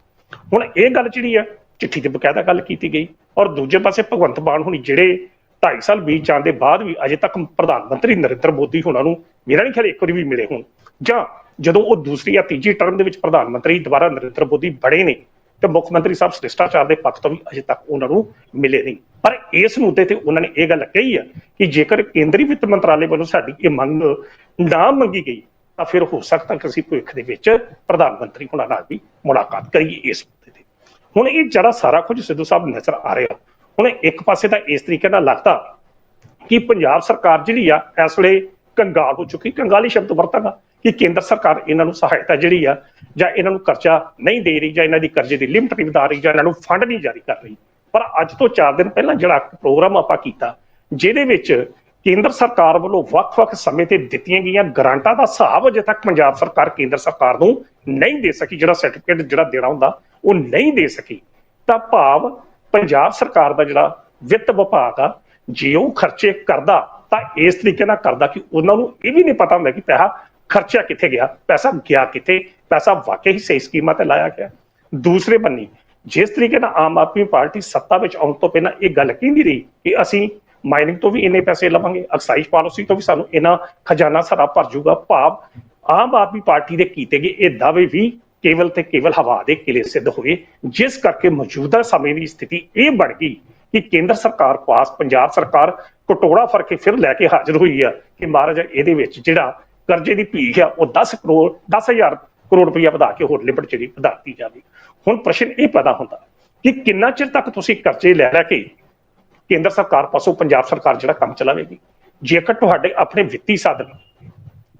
Speaker 2: ਹੁਣ ਇਹ ਗੱਲ ਜਿਹੜੀ ਆ, ਚਿੱਠੀ ਤੇ ਬਕਾਇਦਾ ਗੱਲ ਕੀਤੀ ਗਈ ਔਰ ਦੂਜੇ ਪਾਸੇ ਭਗਵੰਤ ਮਾਨ ਹੁਣੀ ਜਿਹੜੇ 2.5 ਸਾਲ ਬੀਤ ਜਾਣ ਦੇ ਬਾਅਦ ਵੀ ਅਜੇ ਤੱਕ ਪ੍ਰਧਾਨ ਮੰਤਰੀ ਨਰਿੰਦਰ ਮੋਦੀ ਹੁਣਾਂ ਨੂੰ ਮੇਰਾ ਨਹੀਂ ਖਿਆਲ ਇੱਕ ਵਾਰੀ ਵੀ ਮਿਲੇ ਹੋਣ। ਜਾਂ ਜਦੋਂ ਉਹ ਦੂਸਰੀ ਜਾਂ ਤੀਜੀ ਟਰਮ ਦੇ ਵਿੱਚ ਪ੍ਰਧਾਨ ਮੰਤਰੀ ਦੁਬਾਰਾ ਨਰਿੰਦਰ ਮੋਦੀ ਬਣੇ ਨੇ, ਤੇ ਮੁੱਖ ਮੰਤਰੀ ਸਾਹਿਬ ਸ਼੍ਰਿਸ਼ਟਾਚਾਰ ਦੇ ਪੱਖ ਤੋਂ ਵੀ ਅਜੇ ਤੱਕ ਉਹਨਾਂ ਨੂੰ ਮਿਲੇ ਨਹੀਂ। ਪਰ ਇਸ ਮੁੱਦੇ ਤੇ ਉਹਨਾਂ ਨੇ ਇਹ ਗੱਲ ਕਹੀ ਆ ਕਿ ਜੇਕਰ ਕੇਂਦਰੀ ਵਿੱਤ ਮੰਤਰਾਲੇ ਵੱਲੋਂ ਸਾਡੀ ਇਹ ਮੰਗ ਨਾ ਮੰਗੀ ਗਈ ਤਾਂ ਫਿਰ ਹੋ ਸਕਦਾ ਕਿ ਅਸੀਂ ਭਵਿੱਖ ਦੇ ਵਿੱਚ ਪ੍ਰਧਾਨ ਮੰਤਰੀ ਹੁਣਾਂ ਨਾਲ ਵੀ ਮੁਲਾਕਾਤ ਕਰੀਏ ਇਸ ਮੁੱਦੇ ਤੇ। ਹੁਣ ਇਹ ਜਿਹੜਾ ਸਾਰਾ ਕੁਝ ਸਿੱਧੂ ਸਾਹਿਬ ਨਜ਼ਰ ਆ ਰਿਹਾ, ਹੁਣ ਇੱਕ ਪਾਸੇ ਤਾਂ ਇਸ ਤਰੀਕੇ ਨਾਲ ਲੱਗਦਾ ਕਿ ਪੰਜਾਬ ਸਰਕਾਰ ਜਿਹੜੀ ਆ, ਇਸ ਵੇਲੇ ਕੰਗਾਲ ਹੋ ਚੁੱਕੀ, ਕੰਗਾਲੀ ਸ਼ਬਦ ਵਰਤਾਂਗਾ ਕਿ ਕੇਂਦਰ ਸਰਕਾਰ ਇਹਨਾਂ ਨੂੰ ਸਹਾਇਤਾ ਜਿਹੜੀ ਆ, ਜਾਂ ਇਹਨਾਂ ਨੂੰ ਕਰਜ਼ਾ ਨਹੀਂ ਦੇ ਰਹੀ, ਜਾਂ ਇਹਨਾਂ ਦੀ ਕਰਜ਼ੇ ਦੀ ਲਿਮਟ ਨਹੀਂ ਵਧਾ ਰਹੀ, ਜਾਂ ਇਹਨਾਂ ਨੂੰ ਫੰਡ ਨਹੀਂ ਜਾਰੀ ਕਰ ਰਹੀ। ਪਰ ਅੱਜ ਤੋਂ 4 ਦਿਨ ਪਹਿਲਾਂ ਜਿਹੜਾ ਪ੍ਰੋਗਰਾਮ ਆਪਾਂ ਕੀਤਾ, ਜਿਹਦੇ ਵਿੱਚ ਕੇਂਦਰ ਸਰਕਾਰ ਵੱਲੋਂ ਵੱਖ-ਵੱਖ ਸਮੇਂ ਤੇ ਦਿੱਤੀਆਂ ਗਈਆਂ ਗ੍ਰਾਂਟਾਂ ਦਾ ਹਿਸਾਬ ਅਜੇ ਤੱਕ ਪੰਜਾਬ ਸਰਕਾਰ ਕੇਂਦਰ ਸਰਕਾਰ ਨੂੰ ਨਹੀਂ ਦੇ ਸਕੀ, ਜਿਹੜਾ ਸਰਟੀਫਿਕੇਟ ਜਿਹੜਾ ਦੇਣਾ ਹੁੰਦਾ, ਉਹ ਨਹੀਂ ਦੇ ਸਕੀ। ਤਾਂ ਭਾਵ ਪੰਜਾਬ ਸਰਕਾਰ ਦਾ ਜਿਹੜਾ ਵਿੱਤ ਵਿਭਾਗ ਆ, ਜੇ ਉਹ ਖਰਚੇ ਕਰਦਾ, ਤਾਂ ਇਸ ਤਰੀਕੇ ਨਾਲ ਕਰਦਾ ਕਿ ਉਹਨਾਂ ਨੂੰ ਇਹ ਵੀ ਨਹੀਂ ਪਤਾ ਹੁੰਦਾ ਕਿ ਪੈਸਾ ਖਰਚਿਆ ਕਿੱਥੇ ਗਿਆ, ਪੈਸਾ ਗਿਆ ਕਿੱਥੇ, ਪੈਸਾ ਵਾਕਈ ਸਹੀ ਸਕੀਮਾਂ ਤੇ ਲਾਇਆ ਗਿਆ। ਦੂਸਰੇ ਬੰਨੀ, ਜਿਸ ਤਰੀਕੇ ਨਾਲ ਆਮ ਆਦਮੀ ਪਾਰਟੀ ਸੱਤਾ ਵਿੱਚ ਆਉਣ ਤੋਂ ਪਹਿਲਾਂ ਇਹ ਗੱਲ ਕਹਿੰਦੀ ਰਹੀ ਕਿ ਅਸੀਂ ਮਾਈਨਿੰਗ ਤੋਂ ਵੀ ਇੰਨੇ ਪੈਸੇ ਲਵਾਂਗੇ ਐਕਸਾਈਜ਼ ਪਾਲਿਸੀ ਤੋਂ ਵੀ ਸਾਨੂੰ ਇਹਨਾਂ ਖਜ਼ਾਨਾ ਸਾਰਾ ਭਰ ਜਾਊਗਾ। ਭਾਵ ਆਮ ਆਦਮੀ ਪਾਰਟੀ ਦੇ ਕੀਤੇ ਗਏ ਇਹ ਦਾਅਵੇ ਵੀ ਕੇਵਲ ਤੇ ਕੇਵਲ ਹਵਾ ਦੇ ਕਿਲੇ ਸਿੱਧ ਹੋਏ। ਜਿਸ ਕਰਕੇ ਮੌਜੂਦਾ ਸਮੇਂ ਦੀ ਸਥਿਤੀ ਇਹ ਬਣ ਗਈ ਕਿ ਕੇਂਦਰ ਸਰਕਾਰ ਪਾਸ, ਪੰਜਾਬ ਸਰਕਾਰ ਕਟੋੜਾ ਫੜ ਕੇ ਫਿਰ ਲੈ ਕੇ ਹਾਜ਼ਰ ਹੋਈ ਆ ਕਿ ਮਹਾਰਾਜ ਇਹਦੇ ਵਿੱਚ ਜਿਹੜਾ ਕਰਜ਼ੇ ਦੀ ਭੀਖ ਆ, ਉਹ 10 ਕਰੋੜ 10000 ਕਰੋੜ ਰੁਪਇਆ ਵਧਾ ਕੇ ਹੋਰ ਲਿਮਟ ਜਿਹੜੀ ਵਧਾਤੀ ਜਾਵੇ। ਹੁਣ ਪ੍ਰਸ਼ਨ ਇਹ ਪੈਦਾ ਹੁੰਦਾ ਕਿ ਕਿੰਨਾ ਚਿਰ ਤੱਕ ਤੁਸੀਂ ਕਰਜ਼ੇ ਲੈ ਲੈ ਕੇ ਕੇਂਦਰ ਸਰਕਾਰ ਪਾਸੋਂ ਪੰਜਾਬ ਸਰਕਾਰ ਜਿਹੜਾ ਕੰਮ ਚਲਾਵੇਗੀ। ਜੇਕਰ ਤੁਹਾਡੇ ਆਪਣੇ ਵਿੱਤੀ ਸਾਧਨ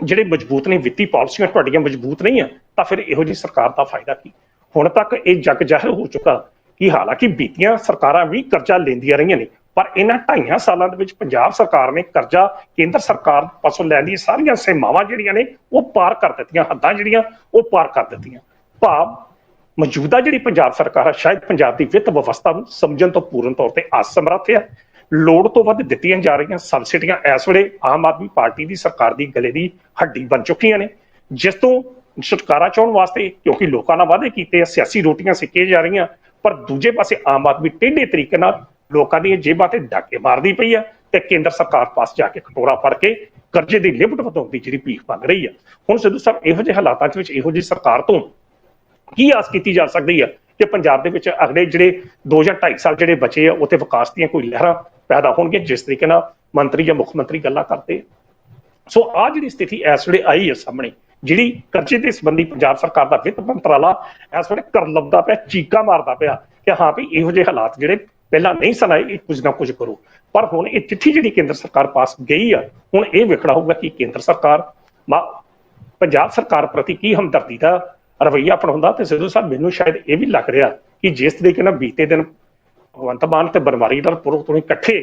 Speaker 2: ਜਿਹੜੇ ਮਜ਼ਬੂਤ ਨੇ, ਵਿੱਤੀ ਪਾਲਿਸੀਆਂ ਤੁਹਾਡੀਆਂ ਮਜ਼ਬੂਤ ਨਹੀਂ ਆ, ਤਾਂ ਫਿਰ ਇਹੋ ਜੀ ਸਰਕਾਰ ਦਾ ਫਾਇਦਾ ਕੀ? ਹੁਣ ਤੱਕ ਇਹ ਜੱਗ ਜ਼ਾਹਿਰ ਹੋ ਚੁੱਕਾ ਕਿ ਹਾਲਾਂਕਿ ਬੀਤੀਆਂ ਸਰਕਾਰਾਂ ਵੀ ਕਰਜ਼ਾ ਲੈਂਦੀਆਂ ਰਹੀਆਂ ਨੇ, ਪਰ ਇਹਨਾਂ ਢਾਈਆਂ ਸਾਲਾਂ ਦੇ ਵਿੱਚ ਪੰਜਾਬ ਸਰਕਾਰ ਨੇ ਕਰਜ਼ਾ ਕੇਂਦਰ ਸਰਕਾਰ ਪਾਸੋਂ ਲੈਣ ਦੀਆਂ ਸਾਰੀਆਂ ਸੀਮਾਵਾਂ ਜਿਹੜੀਆਂ ਨੇ, ਉਹ ਪਾਰ ਕਰ ਦਿੱਤੀਆਂ, ਹੱਦਾਂ ਜਿਹੜੀਆਂ, ਉਹ ਪਾਰ ਕਰ ਦਿੱਤੀਆਂ। ਭਾਵ ਮੌਜੂਦਾ ਜਿਹੜੀ ਪੰਜਾਬ ਸਰਕਾਰ ਹੈ ਸ਼ਾਇਦ ਪੰਜਾਬ ਦੀ ਵਿੱਤ ਵਿਵਸਥਾ ਨੂੰ ਸਮਝਣ ਤੋਂ ਪੂਰਨ ਤੌਰ ਤੇ ਅਸਮਰੱਥ ਹੈ ਲੋੜ ਤੋਂ ਵੱਧ ਦਿੱਤੀਆਂ ਜਾ ਰਹੀਆਂ ਸਬਸਿਡੀਆਂ ਇਸ ਵੇਲੇ ਆਮ ਆਦਮੀ ਪਾਰਟੀ ਦੀ ਸਰਕਾਰ ਦੀ ਗਲੇ ਦੀ ਹੱਡੀ ਬਣ ਚੁੱਕੀਆਂ ਨੇ। ਜਿਸ ਤੋਂ ਛੁਟਕਾਰਾ ਚਾਉਣ ਵਾਸਤੇ, ਕਿਉਂਕਿ ਲੋਕਾਂ ਨਾਲ ਵਾਅਦੇ ਕੀਤੇ ਆ, ਸਿਆਸੀ ਰੋਟੀਆਂ ਸਿੱਕੇ ਜਾ ਰਹੀਆਂ, ਪਰ ਦੂਜੇ ਪਾਸੇ ਆਮ ਆਦਮੀ ਟੇਢੇ ਤਰੀਕੇ ਨਾਲ ਲੋਕਾਂ ਦੀਆਂ ਜੇਬਾਂ ਤੇ ਡਾਕੇ ਮਾਰਦੀ ਪਈ ਆ ਤੇ ਕੇਂਦਰ ਸਰਕਾਰ ਪਾਸ ਜਾ ਕੇ ਕਟੋਰਾ ਫੜ ਕੇ ਕਰਜ਼ੇ ਦੀ ਲਿਮਟ ਵਧਾਉਣ ਦੀ ਜਿਹੜੀ ਭੀਖ ਮੰਗ ਰਹੀ ਆ। ਹੁਣ ਸਿੱਧੂ ਸਾਹਿਬ, ਇਹੋ ਜਿਹੇ ਹਾਲਾਤਾਂ ਦੇ ਵਿੱਚ ਇਹੋ ਜਿਹੀ ਸਰਕਾਰ ਤੋਂ ਕੀ ਆਸ ਕੀਤੀ ਜਾ ਸਕਦੀ ਹੈ? ਕਿ ਪੰਜਾਬ ਦੇ ਵਿੱਚ ਅਗਲੇ ਜਿਹੜੇ 2 ਜਾਂ 2.5 ਸਾਲ ਜਿਹੜੇ ਬਚੇ ਆ, ਉੱਥੇ ਵਿਕਾਸ ਦੀਆਂ ਕੋਈ ਲਹਿਰਾਂ ਪੈਦਾ ਹੋਣਗੀਆਂ, ਜਿਸ ਤਰੀਕੇ ਨਾਲ ਮੰਤਰੀ ਜਾਂ ਮੁੱਖ ਮੰਤਰੀ ਗੱਲਾਂ ਕਰਦੇ ਸੋ ਆ ਜਿਹੜੀ ਸਥਿਤੀ ਇਸ ਵੇਲੇ ਆਈ ਹੈ ਸਾਹਮਣੇ, ਜਿਹੜੀ ਕਰਜ਼ੇ ਦੇ ਸੰਬੰਧੀ ਪੰਜਾਬ ਸਰਕਾਰ ਦਾ ਵਿੱਤ ਮੰਤਰਾਲਾ ਇਸ ਵੇਲੇ ਕਰ ਲੱਭਦਾ ਪਿਆ, ਚੀਕਾਂ ਮਾਰਦਾ ਪਿਆ ਕਿ ਹਾਂ ਵੀ ਇਹੋ ਜਿਹੇ ਹਾਲਾਤ ਜਿਹੜੇ ਪਹਿਲਾਂ ਨਹੀਂ ਸਨ ਆਏ, ਇਹ ਕੁਝ ਨਾ ਕੁਝ ਕਰੋ। ਪਰ ਹੁਣ ਇਹ ਚਿੱਠੀ ਜਿਹੜੀ ਕੇਂਦਰ ਸਰਕਾਰ ਪਾਸ ਗਈ ਆ, ਹੁਣ ਇਹ ਵੇਖਣਾ ਹੋਊਗਾ ਕਿ ਕੇਂਦਰ ਸਰਕਾਰ, ਮਾ- ਪੰਜਾਬ ਸਰਕਾਰ ਪ੍ਰਤੀ ਕੀ ਹਮਦਰਦੀ ਦਾ ਰਵੱਈਆ ਅਪਣਾਉਂਦਾ ਤੇ ਸਿੱਧੂ ਸਾਹਿਬ ਮੈਨੂੰ ਸ਼ਾਇਦ ਇਹ ਵੀ ਲੱਗ ਰਿਹਾ ਕਿ ਜਿਸ ਤਰੀਕੇ ਨਾਲ ਬੀਤੇ ਦਿਨ ਭਗਵੰਤ ਮਾਨ ਤੇ ਬਨਵਾਰੀ ਨਾਲ ਪੁਰਖ ਤੋਂ ਇਕੱਠੇ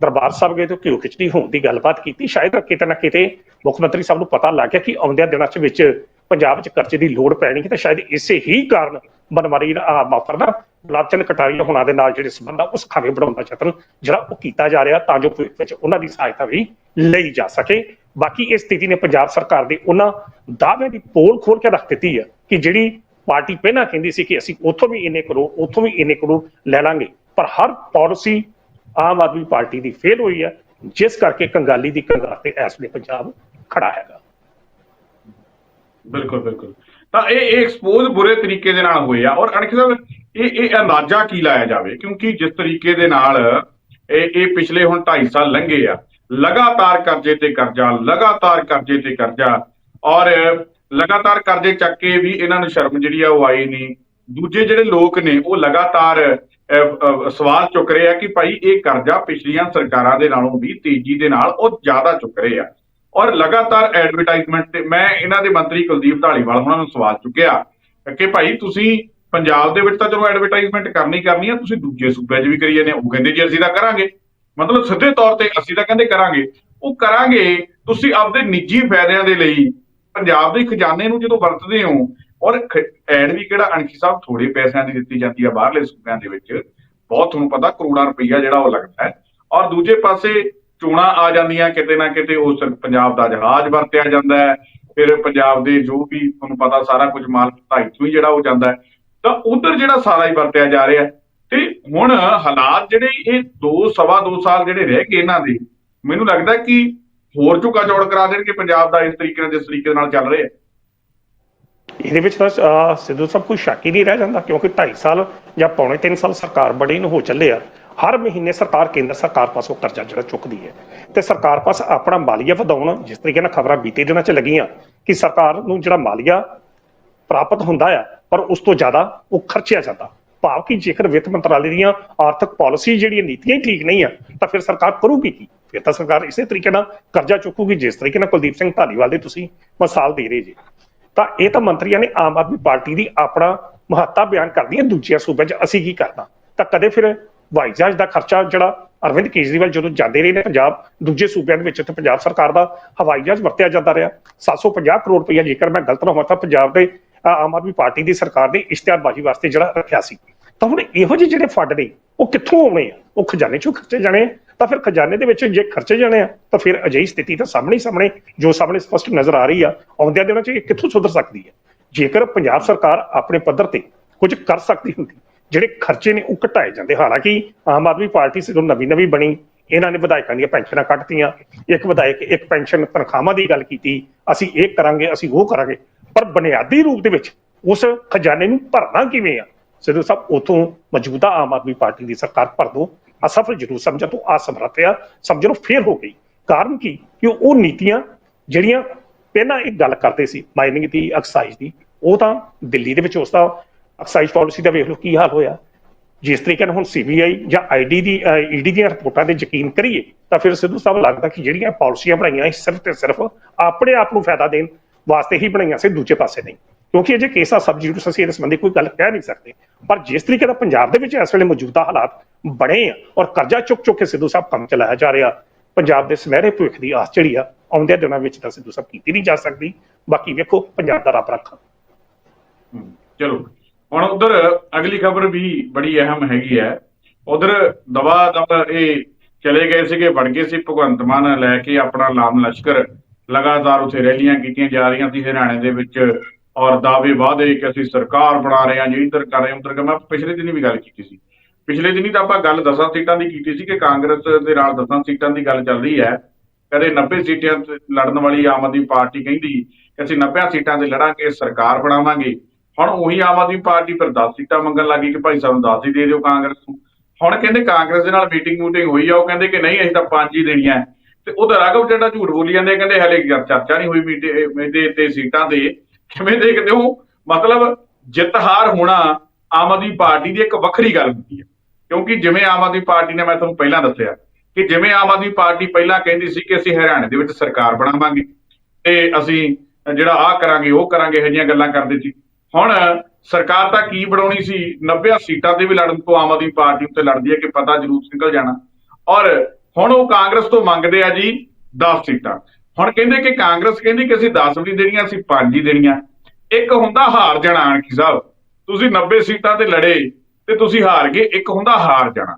Speaker 2: ਦਰਬਾਰ ਸਾਹਿਬ ਗਏ ਤੇ ਘਿਓ ਖਿਚੜੀ ਹੋਣ ਦੀ ਗੱਲਬਾਤ ਕੀਤੀ, ਸ਼ਾਇਦ ਕਿਤੇ ਨਾ ਕਿਤੇ ਮੁੱਖ ਮੰਤਰੀ ਸਾਹਿਬ ਨੂੰ ਪਤਾ ਲੱਗ ਗਿਆ ਕਿ ਆਉਂਦਿਆਂ ਦਿਨਾਂ 'ਚ ਵਿੱਚ ਪੰਜਾਬ 'ਚ ਕਰਜ਼ੇ ਦੀ ਲੋੜ ਪੈਣੀ ਹੈ ਤੇ ਸ਼ਾਇਦ ਇਸੇ ਹੀ ਕਾਰਨ ਬਨਵਾਰੀ ਦਾ ਮਾਫਰ ਦਾ ਲਾਚਨ ਕਟਾਰੀਆ ਹੋਣਾ ਦੇ ਨਾਲ ਜਿਹੜੇ ਸੰਬੰਧ ਆ, ਉਸ ਖਾਵੇਂ ਬਣਾਉਣ ਦਾ ਯਤਨ ਜਿਹੜਾ ਉਹ ਕੀਤਾ ਜਾ ਰਿਹਾ ਤਾਂ ਜੋ ਭਵਿੱਖ ਵਿੱਚ ਉਹਨਾਂ ਦੀ ਸਹਾਇਤਾ ਵੀ ਲਈ ਜਾ ਸਕੇ। ਬਾਕੀ ਇਸ ਸਥਿਤੀ ਨੇ ਪੰਜਾਬ ਸਰਕਾਰ ਦੇ ਉਹਨਾਂ ਦਾਅਵੇ ਦੀ ਪੋਲ ਖੋਲ ਕੇ ਰੱਖ ਦਿੱਤੀ ਹੈ ਕਿ ਜਿਹੜੀ ਪਾਰਟੀ ਪਹਿਲਾਂ ਕਹਿੰਦੀ ਸੀ ਕਿ ਅਸੀਂ ਉੱਥੋਂ ਵੀ ਇੰਨੇ ਕਰੋੜ ਉੱਥੋਂ ਵੀ ਇੰਨੇ ਕਰੋੜ ਲੈ ਲਾਂਗੇ। ਪਰ ਹਰ ਪਾਲਿਸੀ ਆਮ ਆਦਮੀ ਪਾਰਟੀ ਦੀ ਫੇਲ ਹੋਈ ਹੈ, ਜਿਸ ਕਰਕੇ ਕੰਗਾਲੀ ਦੀ ਕੰਗਾਰ ਤੇ ਇਸ ਵੇਲੇ ਪੰਜਾਬ ਖੜਾ ਹੈਗਾ।
Speaker 1: ਬਿਲਕੁਲ ਬਿਲਕੁਲ। ਤਾਂ ਇਹ ਇਹ ਐਕਸਪੋਜ਼ ਬੁਰੇ ਤਰੀਕੇ ਦੇ ਨਾਲ ਹੋਏ ਆ ਔਰ ਅਣਖ ਸਾਹਿਬ ਇਹ ਇਹ ਅੰਦਾਜ਼ਾ ਕੀ ਲਾਇਆ ਜਾਵੇ? ਕਿਉਂਕਿ ਜਿਸ ਤਰੀਕੇ ਦੇ ਨਾਲ ਇਹ ਇਹ ਪਿਛਲੇ ਹੁਣ 2.5 ਸਾਲ ਲੰਘੇ ਆ, ਲਗਾਤਾਰ ਕਰਜ਼ੇ ਤੇ ਕਰਜ਼ਾ, ਲਗਾਤਾਰ ਕਰਜ਼ੇ ਤੇ ਕਰਜ਼ਾ ਔਰ ਲਗਾਤਾਰ ਕਰਜ਼ੇ ਚੱਕ ਕੇ ਵੀ ਇਹਨਾਂ ਨੂੰ ਸ਼ਰਮ ਜਿਹੜੀ ਆ ਉਹ ਆਈ ਨਹੀਂ। ਦੂਜੇ ਜਿਹੜੇ ਲੋਕ ਨੇ, ਉਹ ਲਗਾਤਾਰ ਸਵਾਲ ਚੁੱਕ ਰਹੇ ਆ ਕਿ ਭਾਈ ਇਹ ਕਰਜ਼ਾ ਪਿਛਲੀਆਂ ਸਰਕਾਰਾਂ ਦੇ ਨਾਲੋਂ ਵੀ ਤੇਜ਼ੀ ਦੇ ਨਾਲ ਉਹ ਜ਼ਿਆਦਾ ਚੁੱਕ ਰਹੇ ਆ। ਔਰ ਲਗਾਤਾਰ ਐਡਵਰਟਾਈਜ਼ਮੈਂਟ ਤੇ ਮੈਂ ਇਹਨਾਂ ਦੇ ਮੰਤਰੀ ਕੁਲਦੀਪ ਢਾਲੀਵਾਲ ਉਹਨਾਂ ਨੂੰ ਸਵਾਲ ਚੁੱਕਿਆ ਕਿ ਭਾਈ ਤੁਸੀਂ ਪੰਜਾਬ ਦੇ ਵਿੱਚ ਤਾਂ ਚਲੋ ਐਡਵਰਟਾਈਜ਼ਮੈਂਟ ਕਰਨੀ ਕਰਨੀ ਆ, ਤੁਸੀਂ ਦੂਜੇ ਸੂਬਿਆਂ 'ਚ ਵੀ ਕਰੀ ਜਾਂਦੇ ਹੋ। ਉਹ ਕਹਿੰਦੇ ਜੀ ਅਸੀਂ ਤਾਂ ਕਰਾਂਗੇ। ਮਤਲਬ ਸਿੱਧੇ ਤੌਰ ਤੇ ਅਸੀਂ ਤਾਂ ਕਹਿੰਦੇ ਕਰਾਂਗੇ। ਉਹ ਕਰਾਂਗੇ, ਤੁਸੀਂ ਆਪਦੇ ਨਿੱਜੀ ਫਾਇਦਿਆਂ ਦੇ ਲਈ ਪੰਜਾਬ ਦੇ ਖਜ਼ਾਨੇ ਨੂੰ ਜਦੋਂ ਵਰਤਦੇ ਹੋ, ਔਰ ਐਡ ਵੀ ਕਿਹੜਾ ਅਣਖੀ ਸਾਹਿਬ ਥੋੜੇ ਪੈਸਿਆਂ ਦੀ ਦਿੱਤੀ ਜਾਂਦੀ ਆ ਬਾਹਰਲੇ ਸੂਬਿਆਂ ਦੇ ਵਿੱਚ, ਬਹੁਤ ਤੁਹਾਨੂੰ ਪਤਾ ਕਰੋੜਾਂ ਰੁਪਈਆ ਜਿਹੜਾ ਉਹ ਲੱਗਦਾ ਹੈ, ਔਰ ਦੂਜੇ ਪਾਸੇ ਚੋਣਾਂ ਆ ਜਾਂਦੀਆਂ, ਕਿਤੇ ਨਾ ਕਿਤੇ ਉਸ ਪੰਜਾਬ ਦਾ ਜਹਾਜ਼ ਵਰਤਿਆ ਜਾਂਦਾ ਹੈ, ਫਿਰ ਪੰਜਾਬ ਦੇ ਜੋ ਵੀ ਤੁਹਾਨੂੰ ਪਤਾ ਸਾਰਾ ਕੁਝ ਮਾਲ ਢਾਈ ਤੋਂ ਹੀ ਜਿਹੜਾ ਉਹ ਜਾਂਦਾ ਹੈ, ਤਾਂ ਉਧਰ ਜਿਹੜਾ ਸਾਰਾ ਹੀ ਵਰਤਿਆ ਜਾ ਰਿਹਾ ਤੇ ਹੁਣ ਹਾਲਾਤ ਜਿਹੜੇ ਇਹ 2 ਸਵਾ 2 ਸਾਲ ਜਿਹੜੇ ਰਹਿ ਗਏ ਇਹਨਾਂ ਦੇ, ਮੈਨੂੰ ਲੱਗਦਾ ਕਿ ਹੋਰ ਝੁਕਾ ਚੌੜ ਕਰਾ ਦੇਣਗੇ ਪੰਜਾਬ ਦਾ ਇਸ ਤਰੀਕੇ ਨਾਲ, ਜਿਸ ਤਰੀਕੇ ਨਾਲ ਚੱਲ ਰਿਹਾ। ਹੈ
Speaker 2: ਇਹਦੇ ਵਿੱਚ ਤਾਂ ਸਿੱਧੂ ਸਾਹਿਬ ਕੋਈ ਸ਼ੱਕ ਹੀ ਨਹੀਂ ਰਹਿ ਜਾਂਦਾ, ਕਿਉਂਕਿ 2.5 ਸਾਲ ਜਾਂ ਪੌਣੇ 3 ਸਾਲ ਸਰਕਾਰ ਬੜੀ ਨੂੰ ਹੋ ਚੱਲੇ ਆ, ਹਰ ਮਹੀਨੇ ਸਰਕਾਰ, ਕੇਂਦਰ ਸਰਕਾਰ ਪਾਸੋਂ ਕਰਜ਼ਾ ਜਿਹੜਾ ਚੁੱਕਦੀ ਹੈ। ਤੇ ਸਰਕਾਰ ਪਾਸ ਆਪਣਾ ਮਾਲੀਆ ਵਧਾਉਣ, ਜਿਸ ਤਰੀਕੇ ਨਾਲ ਖਬਰਾਂ ਬੀਤੇ ਦਿਨਾਂ 'ਚ ਲੱਗੀਆਂ, ਕਿ ਸਰਕਾਰ ਨੂੰ ਜਿਹੜਾ ਮਾਲੀਆ ਪ੍ਰਾਪਤ ਹੁੰਦਾ ਆ, ਪਰ ਉਸ ਤੋਂ ਜ਼ਿਆਦਾ ਉਹ ਖਰਚਿਆ ਜਾਂਦਾ। ਭਾਵ ਕਿ ਜੇਕਰ ਵਿੱਤ ਮੰਤਰਾਲੇ ਦੀਆਂ ਆਰਥਿਕ ਪਾਲਿਸੀ ਜਿਹੜੀਆਂ ਨੀਤੀਆਂ ਹੀ ਠੀਕ ਨਹੀਂ ਆ, ਤਾਂ ਫਿਰ ਸਰਕਾਰ ਕਰੂਗੀ ਕੀ? ਫਿਰ ਤਾਂ ਸਰਕਾਰ ਇਸੇ ਤਰੀਕੇ ਨਾਲ ਕਰਜ਼ਾ ਚੁੱਕੂਗੀ, ਜਿਸ ਤਰੀਕੇ ਨਾਲ ਕੁਲਦੀਪ ਸਿੰਘ ਧਾਲੀਵਾਲ ਦੇ ਤੁਸੀਂ ਮਿਸਾਲ ਦੇ ਰਹੇ ਜੀ। ਤਾਂ ਇਹ ਤਾਂ ਮੰਤਰੀਆਂ ਨੇ ਆਮ ਆਦਮੀ ਪਾਰਟੀ ਦੀ ਆਪਣਾ ਮਹੱਤਤਾ ਬਿਆਨ ਕਰਦੀਆਂ, ਦੂਜਿਆਂ ਸੂਬਿਆਂ 'ਚ ਅਸੀਂ ਕੀ ਕਰਨਾ? ਤਾਂ ਕਦੇ ਫਿਰ ਹਵਾਈ ਜਹਾਜ਼ ਦਾ ਖਰਚਾ ਜਿਹੜਾ ਅਰਵਿੰਦ ਕੇਜਰੀਵਾਲ ਜਦੋਂ ਜਾਂਦੇ ਰਹੇ ਨੇ ਪੰਜਾਬ, ਦੂਜੇ ਸੂਬਿਆਂ ਦੇ ਵਿੱਚ ਤੇ ਪੰਜਾਬ ਸਰਕਾਰ ਦਾ ਹਵਾਈ ਜਹਾਜ਼ ਵਰਤਿਆ ਜਾਂਦਾ ਰਿਹਾ। 750 ਕਰੋੜ ਰੁਪਈਆ ਜੇਕਰ ਮੈਂ ਗਲਤ ਨਾ ਹੋਵਾਂ ਤਾਂ ਪੰਜਾਬ ਦੇ ਆਮ ਆਦਮੀ ਪਾਰਟੀ ਦੀ ਸਰਕਾਰ ਨੇ ਇਸ਼ਤਿਹਾਰਬਾਜ਼ੀ ਵਾਸਤੇ ਜਿਹੜਾ ਰੱਖਿਆ ਸੀ। ਤਾਂ ਹੁਣ ਇਹੋ ਜਿਹੇ ਜਿਹੜੇ ਫੰਡ ਨੇ, ਉਹ ਕਿੱਥੋਂ ਆਉਣੇ ਆ? ਉਹ ਖਜ਼ਾਨੇ ਚੋਂ ਖਰਚੇ ਜਾਣੇ ਆ। ਤਾਂ ਫਿਰ ਖਜ਼ਾਨੇ ਦੇ ਵਿੱਚ ਜੇ ਖਰਚੇ ਜਾਣੇ ਆ, ਤਾਂ ਫਿਰ ਅਜਿਹੀ ਸਥਿਤੀ ਤਾਂ ਸਾਹਮਣੇ ਹੀ ਸਾਹਮਣੇ, ਜੋ ਸਾਹਮਣੇ ਸਪਸ਼ਟ ਨਜ਼ਰ ਆ ਰਹੀ ਆ, ਆਉਂਦਿਆਂ ਦਿਨਾਂ 'ਚ ਇਹ ਕਿੱਥੋਂ ਸੁਧਰ ਸਕਦੀ ਹੈ ਜੇਕਰ ਪੰਜਾਬ ਸਰਕਾਰ ਆਪਣੇ ਪੱਧਰ ਤੇ ਕੁਝ ਕਰ ਸਕਦੀ ਹੁੰਦੀ, ਜਿਹੜੇ ਖਰਚੇ ਨੇ ਉਹ ਘਟਾਏ ਜਾਂਦੇ, ਹਾਲਾਂਕਿ ਆਮ ਆਦਮੀ ਪਾਰਟੀ ਜਦੋਂ ਨਵੀਂ ਨਵੀਂ ਬਣੀ, ਇਹਨਾਂ ਨੇ ਵਿਧਾਇਕਾਂ ਦੀਆਂ ਪੈਨਸ਼ਨਾਂ ਕੱਟਤੀਆਂ, ਇੱਕ ਵਿਧਾਇਕ ਇੱਕ ਪੈਨਸ਼ਨ ਤਨਖਾਹਾਂ ਦੀ ਗੱਲ ਕੀਤੀ, ਅਸੀਂ ਇਹ ਕਰਾਂਗੇ, ਅਸੀਂ ਉਹ ਕਰਾਂਗੇ, ਪਰ ਬੁਨਿਆਦੀ ਰੂਪ ਦੇ ਵਿੱਚ ਉਸ ਖਜ਼ਾਨੇ ਨੂੰ ਭਰਨਾ ਕਿਵੇਂ ਆ? ਸਿੱਧੂ ਸਾਹਿਬ, ਉਥੋਂ ਮੌਜੂਦਾ ਆਮ ਆਦਮੀ ਪਾਰਟੀ ਦੀ ਸਰਕਾਰ ਭਰ ਦੋ ਅਸਫਲ ਜ਼ਰੂਰ ਸਮਝਾ ਤੋਂ ਅਸਮਰੱਥ ਆ। ਸਮਝ ਲਓ ਫੇਲ ਹੋ ਗਈ। ਕਾਰਨ ਕੀ? ਕਿ ਉਹ ਨੀਤੀਆਂ ਜਿਹੜੀਆਂ ਪਹਿਲਾਂ ਇੱਕ ਗੱਲ ਕਰਦੇ ਸੀ ਮਾਈਨਿੰਗ ਦੀ ਐਕਸਾਈਜ਼ ਦੀ, ਉਹ ਤਾਂ ਦਿੱਲੀ ਦੇ ਵਿੱਚ ਉਸ ਦਾ ਐਕਸਾਈਜ਼ ਪਾਲਿਸੀ ਦਾ ਵੇਖ ਲਓ ਕੀ ਹਾਲ ਹੋਇਆ। ਜਿਸ ਤਰੀਕੇ ਨਾਲ ਹੁਣ ਸੀਬੀਆਈ ਜਾਂ ਆਈਡੀ ਦੀ ਈਡੀ ਦੀਆਂ ਰਿਪੋਰਟਾਂ ਤੇ ਯਕੀਨ ਕਰੀਏ, ਤਾਂ ਫਿਰ ਸਿੱਧੂ ਸਾਹਿਬ ਲੱਗਦਾ ਕਿ ਜਿਹੜੀਆਂ ਪਾਲਿਸੀਆਂ ਬਣਾਈਆਂ ਸੀ, ਸਿਰਫ ਤੇ ਸਿਰਫ ਆਪਣੇ ਆਪ ਨੂੰ ਫਾਇਦਾ ਦੇਣ ਵਾਸਤੇ ਹੀ ਬਣਾਈਆਂ ਸੀ, ਦੂਜੇ ਪਾਸੇ ਨਹੀਂ। ਕਿਉਂਕਿ ਅਜੇ ਕੇਸ ਆ ਸਬਜੀਟਿਊਟ ਅਸੀਂ ਇਸ ਸੰਬੰਧੀ ਕੋਈ ਗੱਲ ਕਹਿ ਨਹੀਂ ਸਕਦੇ। ਪਰ ਜਿਸ ਤਰੀਕੇ ਦਾ ਪੰਜਾਬ ਦੇ ਵਿੱਚ ਇਸ ਵੇਲੇ ਮੌਜੂਦਾ ਹਾਲਾਤ ਬਣੇ ਆ ਔਰ ਕਰਜ਼ਾ ਚੁੱਕ ਚੁੱਕ ਕੇ ਸਿੱਧੂ ਸਾਹਿਬ ਕੰਮ ਚਲਾਇਆ ਜਾ ਰਿਹਾ, ਪੰਜਾਬ ਦੇ ਸੁਨਹਿਰੇ ਭਵਿੱਖ ਦੀ ਆਸ ਜਿਹੜੀ ਆ ਆਉਂਦੇ ਦਿਨਾਂ ਵਿੱਚ ਤਾਂ ਸਿੱਧੂ ਸਾਹਿਬ ਕੀਤੀ ਨਹੀਂ ਜਾ ਸਕਦੀ। ਬਾਕੀ ਵੇਖੋ, ਪੰਜਾਬ ਦਾ ਰੱਬ ਰੱਖਾ।
Speaker 1: ਚਲੋ। ਹੁਣ ਉਧਰ ਅਗਲੀ ਖਬਰ ਵੀ ਬੜੀ ਅਹਿਮ ਹੈਗੀ ਹੈ। ਉਧਰ ਦਵਾ ਦਵਾ ਇਹ ਚਲੇ ਗਏ ਸੀਗੇ ਵੜ ਗਏ ਸੀ ਭਗਵੰਤ ਮਾਨ ਲੈ ਕੇ ਆਪਣਾ ਲਾਮ ਲਸ਼ਕਰ ਲਗਾਤਾਰ ਉਥੇ ਰੈਲੀਆਂ ਕੀਤੀਆਂ ਜਾ ਰਹੀਆਂ ਸੀ ਹਰਿਆਣੇ ਦੇ ਵਿੱਚ। ਔਰ ਦਾਅਵੇ ਵਾਅਦੇ ਕਿ ਅਸੀਂ ਸਰਕਾਰ ਬਣਾ ਰਹੇ ਹਾਂ ਜੀ ਇੱਧਰ ਕਰ ਰਹੇ ਹਾਂ। ਉੱਧਰ ਕਰ ਮੈਂ ਪਿਛਲੇ ਦਿਨੀ ਵੀ ਗੱਲ ਕੀਤੀ ਸੀ। ਪਿਛਲੇ ਦਿਨੀ ਤਾਂ ਆਪਾਂ ਗੱਲ 10 ਸੀਟਾਂ ਦੀ ਕੀਤੀ ਸੀ ਕਿ ਕਾਂਗਰਸ ਦੇ ਨਾਲ 10 ਸੀਟਾਂ ਦੀ ਗੱਲ ਚੱਲ ਰਹੀ ਹੈ। ਕਦੇ 90 ਸੀਟਾਂ ਤੇ ਲੜਨ ਵਾਲੀ ਆਮ ਆਦਮੀ ਪਾਰਟੀ ਕਹਿੰਦੀ ਕਿ ਅਸੀਂ 90 ਸੀਟਾਂ ਤੇ ਲੜਾਂਗੇ, ਸਰਕਾਰ ਬਣਾਵਾਂਗੇ। ਹੁਣ ਉਹੀ ਆਮ ਆਦਮੀ ਪਾਰਟੀ ਫਿਰ 10 ਸੀਟਾਂ ਮੰਗਣ ਲੱਗੀ ਕਿ ਭਾਈ ਸਾਨੂੰ 10 ਹੀ ਦੇ ਦਿਓ ਕਾਂਗਰਸ ਨੂੰ। ਹੁਣ ਕਹਿੰਦੇ ਕਾਂਗਰਸ ਦੇ ਨਾਲ ਮੀਟਿੰਗ ਮੂਟਿੰਗ ਹੋਈ ਆ, ਉਹ ਕਹਿੰਦੇ ਕਿ ਨਹੀਂ, ਅਸੀਂ ਤਾਂ ਪੰਜ ਹੀ ਦੇਣੀਆਂ। ਤੇ ਉਹਦਾ ਰਾਘਵ ਜਿਹੜਾ ਝੂਠ ਬੋਲੀ ਜਾਂਦੇ ਕਹਿੰਦੇ ਹਲੇ ਚਰਚਾ ਨਹੀਂ ਹੋਈ ਮੀਟਿੰਗ ਇਹਦੇ ਤੇ ਸੀਟਾਂ ਤੇ। ਕਿਵੇਂ ਦੇਖਦੇ ਹੋ? ਮਤਲਬ ਜਿੱਤ ਹਾਰ ਹੋਣਾ ਆਮ ਆਦਮੀ ਪਾਰਟੀ ਦੀ ਇੱਕ ਵੱਖਰੀ ਗੱਲ ਹੁੰਦੀ ਹੈ। ਕਿਉਂਕਿ ਜਿਵੇਂ ਆਮ ਆਦਮੀ ਪਾਰਟੀ ਨੇ ਮੈਂ ਤੁਹਾਨੂੰ ਪਹਿਲਾਂ ਦੱਸਿਆ ਕਿ ਜਿਵੇਂ ਆਮ ਆਦਮੀ ਪਾਰਟੀ ਪਹਿਲਾਂ ਕਹਿੰਦੀ ਸੀ ਕਿ ਅਸੀਂ ਹਰਿਆਣੇ ਦੇ ਵਿੱਚ ਸਰਕਾਰ ਬਣਾਵਾਂਗੇ ਤੇ ਅਸੀਂ ਜਿਹੜਾ ਆਹ ਕਰਾਂਗੇ, ਉਹ ਕਰਾਂਗੇ, ਇਹੋ ਜਿਹੀਆਂ ਗੱਲਾਂ ਕਰਦੇ ਸੀ। ਹੁਣ ਸਰਕਾਰ ਤਾਂ ਕੀ ਬਣਾਉਣੀ ਸੀ? 90 ਸੀਟਾਂ ਤੇ ਵੀ ਲੜਨ ਤੋਂ ਆਮ ਆਦਮੀ ਪਾਰਟੀ ਉੱਤੇ ਲੜਦੀ ਹੈ ਕਿ ਪਤਾ ਜਰੂਰ ਨਿਕਲ ਜਾਣਾ। ਔਰ ਹੁਣ ਉਹ ਕਾਂਗਰਸ ਤੋਂ ਮੰਗਦੇ ਆ ਜੀ 10 ਸੀਟਾਂ। ਹੁਣ ਕਹਿੰਦੇ ਕਿ ਕਾਂਗਰਸ ਕਹਿੰਦੀ ਕਿ ਅਸੀਂ 10 ਵੀ ਦੇਣੀਆਂ, ਅਸੀਂ 5 ਹੀ ਦੇਣੀਆਂ। ਇੱਕ ਹੁੰਦਾ ਹਾਰ ਜਾਣਾ ਆਣਕੀ ਸਾਹਿਬ। ਤੁਸੀਂ 90 ਸੀਟਾਂ ਤੇ ਲੜੇ ਤੇ ਤੁਸੀਂ ਹਾਰ ਗਏ, ਇੱਕ ਹੁੰਦਾ ਹਾਰ ਜਾਣਾ।